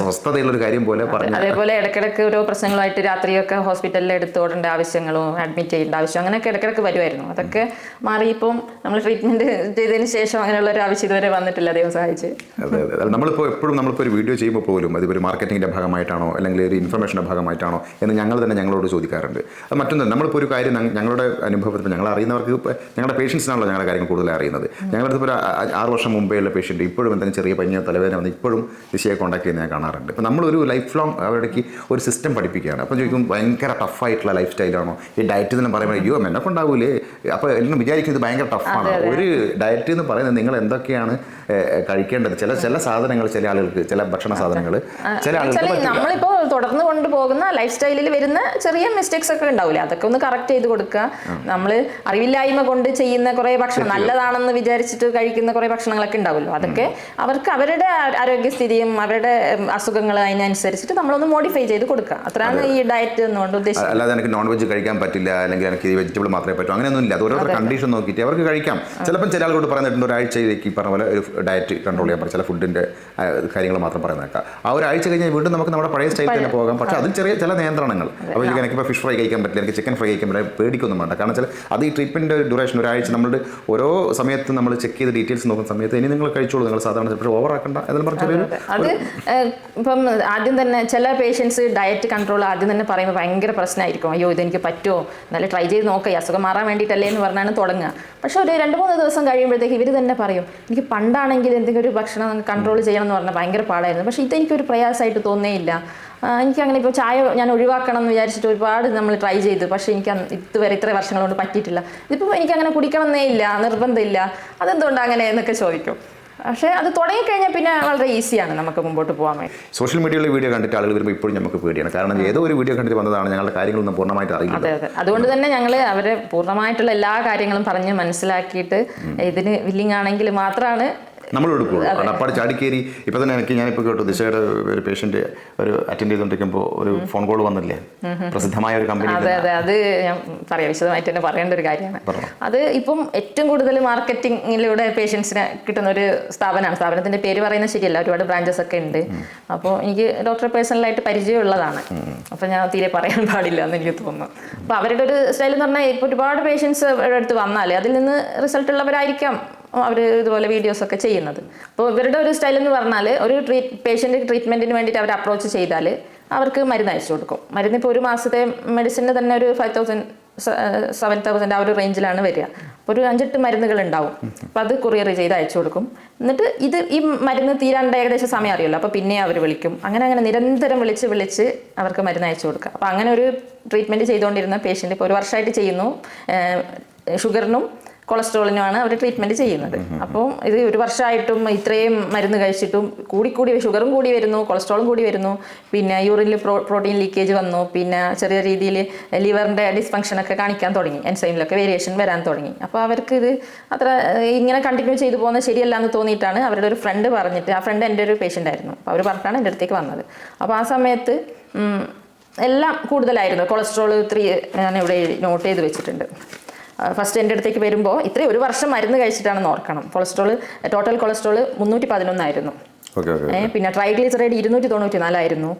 സ്വസ്ഥതയുള്ള ഒരു കാര്യം പോലെ പറഞ്ഞു അതേപോലെ ഇടയ്ക്കിടയ്ക്ക് ഓരോ പ്രശ്നങ്ങളായിട്ട് രാത്രിയൊക്കെ ഹോസ്പിറ്റലിൽ എടുത്തോടേണ്ട ആവശ്യങ്ങളും അഡ്മിറ്റ് ചെയ്യേണ്ട ആവശ്യം അങ്ങനെയൊക്കെ ഇടയ്ക്കിടയ്ക്ക് വരുമായിരുന്നു. അതൊക്കെ മാറി ഇപ്പം നമ്മൾ ട്രീറ്റ്മെന്റ് ചെയ്തതിന് ശേഷം അങ്ങനെയുള്ള ഒരു ആവശ്യം ഇതുവരെ വന്നിട്ടില്ല ദൈവം സഹായിച്ച്. അതെ അതെ. അതെ നമ്മളിപ്പോൾ എപ്പോഴും നമ്മളിപ്പോൾ ഒരു വീഡിയോ ചെയ്യുമ്പോൾ പോലും അത് ഒരു മാർക്കറ്റിങ്ങിന്റെ ഭാഗമായിട്ടാണോ അല്ലെങ്കിൽ ഒരു ഇൻഫർമേഷന്റെ ഭാഗമായിട്ടാണോ എന്ന് ഞങ്ങൾ തന്നെ ഞങ്ങളോട് ചോദിക്കാറുണ്ട്. അത് മറ്റൊന്നും നമ്മളിപ്പോൾ ഒരു കാര്യം ഞങ്ങളുടെ അനുഭവത്തിൽ ഞങ്ങൾ അറിയുന്നവർക്ക് ഞങ്ങളുടെ പേഷ്യൻസിനാണല്ലോ ഞങ്ങളുടെ കാര്യങ്ങൾ കൂടുതൽ അറിയുന്നത്. ഞങ്ങളുടെ ഇപ്പോൾ ആറ് വർഷം മുമ്പേ ഉള്ള പേഷ്യന്റ് ഇപ്പോഴും എന്തെങ്കിലും ചെറിയ പനിയോ തലവേദന വന്ന് ഇപ്പോഴും ദിശയെ കോൺടാക്ട് ചെയ്യുന്ന ഞാൻ കാണാറുണ്ട്. അപ്പോൾ നമ്മളൊരു ലൈഫ് ലോങ് അവിടേക്ക് ഒരു സിസ്റ്റം പഠിപ്പിക്കുകയാണ്. അപ്പോൾ ചോദിക്കും ഭയങ്കര ടഫായിട്ടുള്ള ലൈഫ് സ്റ്റൈലാണോ ഈ ഡയറ്റ് എന്ന് പറയുമ്പോൾ അയ്യോ എന്നെ കൊണ്ടാവൂലേ അപ്പോൾ എല്ലാം വിചാരിക്കുന്നത് ഭയങ്കര ടഫാണ് ഒരു ഡയറ്റ് എന്ന് പറയുന്നത് നിങ്ങൾ എന്തൊക്കെയാണ് കഴിക്കേണ്ടത്. ചില ചില സാധനങ്ങൾ ചില ആളുകൾക്ക് ചില ഭക്ഷണ സാധനങ്ങൾ ചില ആളുകൾക്ക് നമ്മളിപ്പോ തുടർന്ന് കൊണ്ടുപോകുന്ന ലൈഫ് സ്റ്റൈലിൽ വരുന്ന ചെറിയ മിസ്റ്റേക്സ് ഒക്കെ ഉണ്ടാവില്ലേ അതൊക്കെ ഒന്ന് കറക്റ്റ് ചെയ്ത് കൊടുക്കുക. നമ്മൾ അറിവില്ലായ്മ കൊണ്ട് ചെയ്യുന്ന കുറേ ഭക്ഷണം നല്ലതാണെന്ന് വിചാരിച്ചിട്ട് കഴിക്കുന്ന കുറേ ഭക്ഷണങ്ങളൊക്കെ ഉണ്ടാവുമല്ലോ അതൊക്കെ അവർക്ക് അവരുടെ ആരോഗ്യസ്ഥിതിയും അവരുടെ അസുഖങ്ങൾ അതിനനുസരിച്ചിട്ട് നമ്മളൊന്ന് മോഡിഫൈ ചെയ്ത് കൊടുക്കുക. അത്രയാണ് ഈ ഡയറ്റ് എന്നുകൊണ്ട് ഉദ്ദേശിച്ചത്. അല്ലാതെ എനിക്ക് നോൺ വെജ് കഴിക്കാൻ പറ്റില്ല അല്ലെങ്കിൽ എനിക്ക് വെജിറ്റബിൾ മാത്രമേ പറ്റൂ അങ്ങനെയൊന്നും ഇല്ല. അത് കണ്ടീഷൻ നോക്കിയിട്ട് അവർക്ക് കഴിക്കാം. ചിലപ്പം ചില ആളുകളോട് പറഞ്ഞിട്ടുണ്ട് ഒരാഴ്ചയിലേക്ക് ഈ പറഞ്ഞ പോലെ ഒരു ഡയറ്റ് കൺട്രോൾ ചെയ്യാൻ പറ്റും ചില ഫുഡിന്റെ കാര്യങ്ങൾ മാത്രം പറയുന്നേക്കാം ആ ഒരാഴ്ച കഴിഞ്ഞാൽ വീണ്ടും നമുക്ക് നമ്മുടെ പഴയ സ്റ്റൈലിൽ തന്നെ പോകാം. പക്ഷെ അതിൽ ചെറിയ ചില നിയന്ത്രണങ്ങൾ. അപ്പോൾ എനിക്കിപ്പോൾ ഫിഷ് ഫ്രൈ കഴിക്കാൻ പറ്റില്ല. എനിക്ക് ചിക്കൻ ഫ്രൈ കഴിക്കാൻ പറ്റില്ല. പേടിക്കൊന്നും വേണ്ട. കാരണം വെച്ചാൽ അത് ഈ ട്രീറ്റ്മെന്റ് ഡ്യൂറേഷൻ ഒരാഴ്ച നമ്മളുടെ ഓരോ സമയത്ത് നമ്മൾ ചെക്ക് ചെയ്ത് ഡീറ്റെയിൽസ് നോക്കുന്ന സമയത്ത് ഇനി നിങ്ങൾ കഴിച്ചോളൂ. നിങ്ങൾ സാധാരണ പക്ഷേ ഓവർ ആക്കണ്ട. എന്ന് പറഞ്ഞ അത് ഇപ്പം ആദ്യം തന്നെ ചില പേഷ്യൻസ് ഡയറ്റ് കൺട്രോൾ ആദ്യം തന്നെ പറയുമ്പോൾ ഭയങ്കര പ്രശ്നമായിരിക്കും. അയ്യോ ഇതെനിക്ക് പറ്റുമോ? നല്ല ട്രൈ ചെയ്ത് നോക്കാം. ഈ അസുഖം മാറാൻ വേണ്ടിയിട്ടല്ലേ എന്ന് പറഞ്ഞാണ് തുടങ്ങുക. പക്ഷേ ഒരു രണ്ട് മൂന്ന് ദിവസം കഴിയുമ്പോഴത്തേക്ക് ഇവർ തന്നെ പറയും എനിക്ക് പണ്ടാണെങ്കിൽ എന്തെങ്കിലും ഒരു ഭക്ഷണം കൺട്രോൾ ചെയ്യണം എന്ന് പറഞ്ഞാൽ ഭയങ്കര പാടായിരുന്നു. പക്ഷേ ഇതെനിക്കൊരു പ്രയാസമായിട്ട് തോന്നേയില്ല. എനിക്ക് അങ്ങനെ ഇപ്പോൾ ചായ ഞാൻ ഒഴിവാക്കണം എന്ന് വിചാരിച്ചിട്ട് ഒരുപാട് നമ്മൾ ട്രൈ ചെയ്തു. പക്ഷേ എനിക്ക് ഇതുവരെ ഇത്ര വർഷങ്ങൾ കൊണ്ട് പറ്റിയിട്ടില്ല. ഇതിപ്പോൾ എനിക്ക് അങ്ങനെ കുടിക്കണമെന്നേ ഇല്ല നിർബന്ധമില്ല. അതെന്തുകൊണ്ട് അങ്ങനെ എന്നൊക്കെ ചോദിക്കും. പക്ഷേ അത് തുടങ്ങിക്കഴിഞ്ഞാൽ പിന്നെ വളരെ ഈസിയാണ് നമുക്ക് മുമ്പോട്ട് പോകാൻ വേണ്ടി. സോഷ്യൽ മീഡിയയിലെ വീഡിയോ കണ്ടിട്ട് ആളുകൾ വരുമ്പോൾ ഇപ്പോഴും നമുക്ക് പേടിയാണ്. കാരണം ഏതോ ഒരു വീഡിയോ കണ്ടിട്ട് വന്നതാണ് ഞങ്ങളുടെ കാര്യങ്ങളൊന്നും പൂർണമായിട്ട് അറിയില്ല. അതെ അതെ. അതുകൊണ്ട് തന്നെ ഞങ്ങൾ അവരെ പൂർണമായിട്ടുള്ള എല്ലാ കാര്യങ്ങളും പറഞ്ഞ് മനസ്സിലാക്കിയിട്ട് ഇതിന് വില്ലിങ് ആണെങ്കിൽ മാത്രമാണ് നമ്മൾ എടുക്കുള്ളൂ. കാരണം അപ്പാട് ചാടിക്കേരി ഇപ്പൊ തന്നെ എനിക്ക് ഞാനിപ്പോൾ കേട്ടു ദിശയുടെ ഒരു പേഷ്യന്റ് ഒരു അറ്റൻഡ് ചെയ്തുകൊണ്ടിരിക്കുമ്പോൾ ഒരു ഫോൺ കോൾ വന്നില്ലേ? പ്രസിദ്ധമായ ഒരു കമ്പനി അതെ അതെ. അത് ഞാൻ പറയാം വിശദമായിട്ട് തന്നെ പറയേണ്ട ഒരു കാര്യമാണ്. അത് ഇപ്പം ഏറ്റവും കൂടുതൽ മാർക്കറ്റിങ്ങിലൂടെ പേഷ്യൻസിന് കിട്ടുന്ന ഒരു സ്ഥാപനമാണ്. സ്ഥാപനത്തിന്റെ പേര് പറയുന്നത് ശരിയല്ല. ഒരുപാട് ബ്രാഞ്ചസ് ഒക്കെ ഉണ്ട്. അപ്പോൾ എനിക്ക് ഡോക്ടർ പേഴ്സണലായിട്ട് പരിചയമുള്ളതാണ്. അപ്പോൾ ഞാൻ തീരെ പറയാൻ പാടില്ല എന്ന് എനിക്ക് തോന്നുന്നു. അപ്പോൾ അവരുടെ ഒരു സ്റ്റൈൽ എന്ന് പറഞ്ഞാൽ ഇപ്പോൾ ഒരുപാട് പേഷ്യൻസ് അവരുടെ അടുത്ത് വന്നാലേ അതിൽ നിന്ന് റിസൾട്ട് ഉള്ളവരായിരിക്കാം. അവർ ഇതുപോലെ വീഡിയോസ് ഒക്കെ ചെയ്യുന്നത്. അപ്പോൾ ഇവരുടെ ഒരു സ്റ്റൈൽ എന്ന് പറഞ്ഞാൽ ഒരു ട്രീറ്റ് പേഷ്യന്റ് ട്രീറ്റ്മെന്റിന് വേണ്ടിയിട്ട് അവർ അപ്രോച്ച് ചെയ്താൽ അവർക്ക് മരുന്ന് അയച്ചു കൊടുക്കും. മരുന്ന് ഇപ്പോൾ ഒരു മാസത്തെ മെഡിസിന് തന്നെ ഒരു ഫൈവ് തൗസൻഡ് സെവൻ തൗസൻഡ് ആ ഒരു റേഞ്ചിലാണ് വരിക. അപ്പോൾ ഒരു അഞ്ചെട്ട് മരുന്നുകൾ ഉണ്ടാവും. അപ്പോൾ അത് കൊറിയർ ചെയ്ത് അയച്ചു കൊടുക്കും. എന്നിട്ട് ഇത് ഈ മരുന്ന് തീരാണ്ട് ഏകദേശം സമയം അറിയുമല്ലോ. അപ്പോൾ പിന്നെ അവർ വിളിക്കും. അങ്ങനെ അങ്ങനെ നിരന്തരം വിളിച്ച് വിളിച്ച് അവർക്ക് മരുന്ന് അയച്ചു കൊടുക്കുക. അപ്പോൾ അങ്ങനെ ഒരു ട്രീറ്റ്മെന്റ് ചെയ്തുകൊണ്ടിരുന്ന പേഷ്യന്റ് ഇപ്പോൾ ഒരു വർഷമായിട്ട് ചെയ്യുന്നു. ഷുഗറിനും കൊളസ്ട്രോളിനുമാണ് അവർ ട്രീറ്റ്മെന്റ് ചെയ്യുന്നത്. അപ്പോൾ ഇത് ഒരു വർഷമായിട്ടും ഇത്രയും മരുന്ന് കഴിച്ചിട്ടും കൂടിക്കൂടി ഷുഗറും കൂടി വരുന്നു കൊളസ്ട്രോളും കൂടി വരുന്നു. പിന്നെ യൂറിനിൽ പ്രോ പ്രോട്ടീൻ ലീക്കേജ് വന്നു. പിന്നെ ചെറിയ രീതിയിൽ ലിവറിന്റെ ഡിസ്ഫങ്ഷനൊക്കെ കാണിക്കാൻ തുടങ്ങി. എൻസൈമിലൊക്കെ വേരിയേഷൻ വരാൻ തുടങ്ങി. അപ്പോൾ അവർക്ക് ഇത് അത്ര ഇങ്ങനെ കണ്ടിന്യൂ ചെയ്തു പോകുന്നത് ശരിയല്ല എന്ന് തോന്നിയിട്ടാണ് അവരുടെ ഒരു ഫ്രണ്ട് പറഞ്ഞിട്ട് ആ ഫ്രണ്ട് എന്റെ ഒരു പേഷ്യന്റ് ആയിരുന്നു. അപ്പോൾ അവർ പറഞ്ഞിട്ടാണ് എന്റെ അടുത്തേക്ക് വന്നത്. അപ്പോൾ ആ സമയത്ത് എല്ലാം കൂടുതലായിരുന്നു. കൊളസ്ട്രോൾ ത്രീ ഞാൻ ഇവിടെ നോട്ട് ചെയ്ത് വെച്ചിട്ടുണ്ട്. ഫസ്റ്റ് എന്റെ അടുത്തേക്ക് വരുമ്പോൾ ഇത്രയും ഒരു വർഷം മരുന്ന് കഴിച്ചിട്ടാണെന്ന് ഓർക്കണം. കൊളസ്ട്രോൾ ടോട്ടൽ കൊളസ്ട്രോൾ മുന്നൂറ്റി പതിനൊന്നായിരുന്നു പിന്നെ ട്രൈഗ്ലിസറൈഡ് ഇരുന്നൂറ്റി തൊണ്ണൂറ്റി നാലായിരുന്നു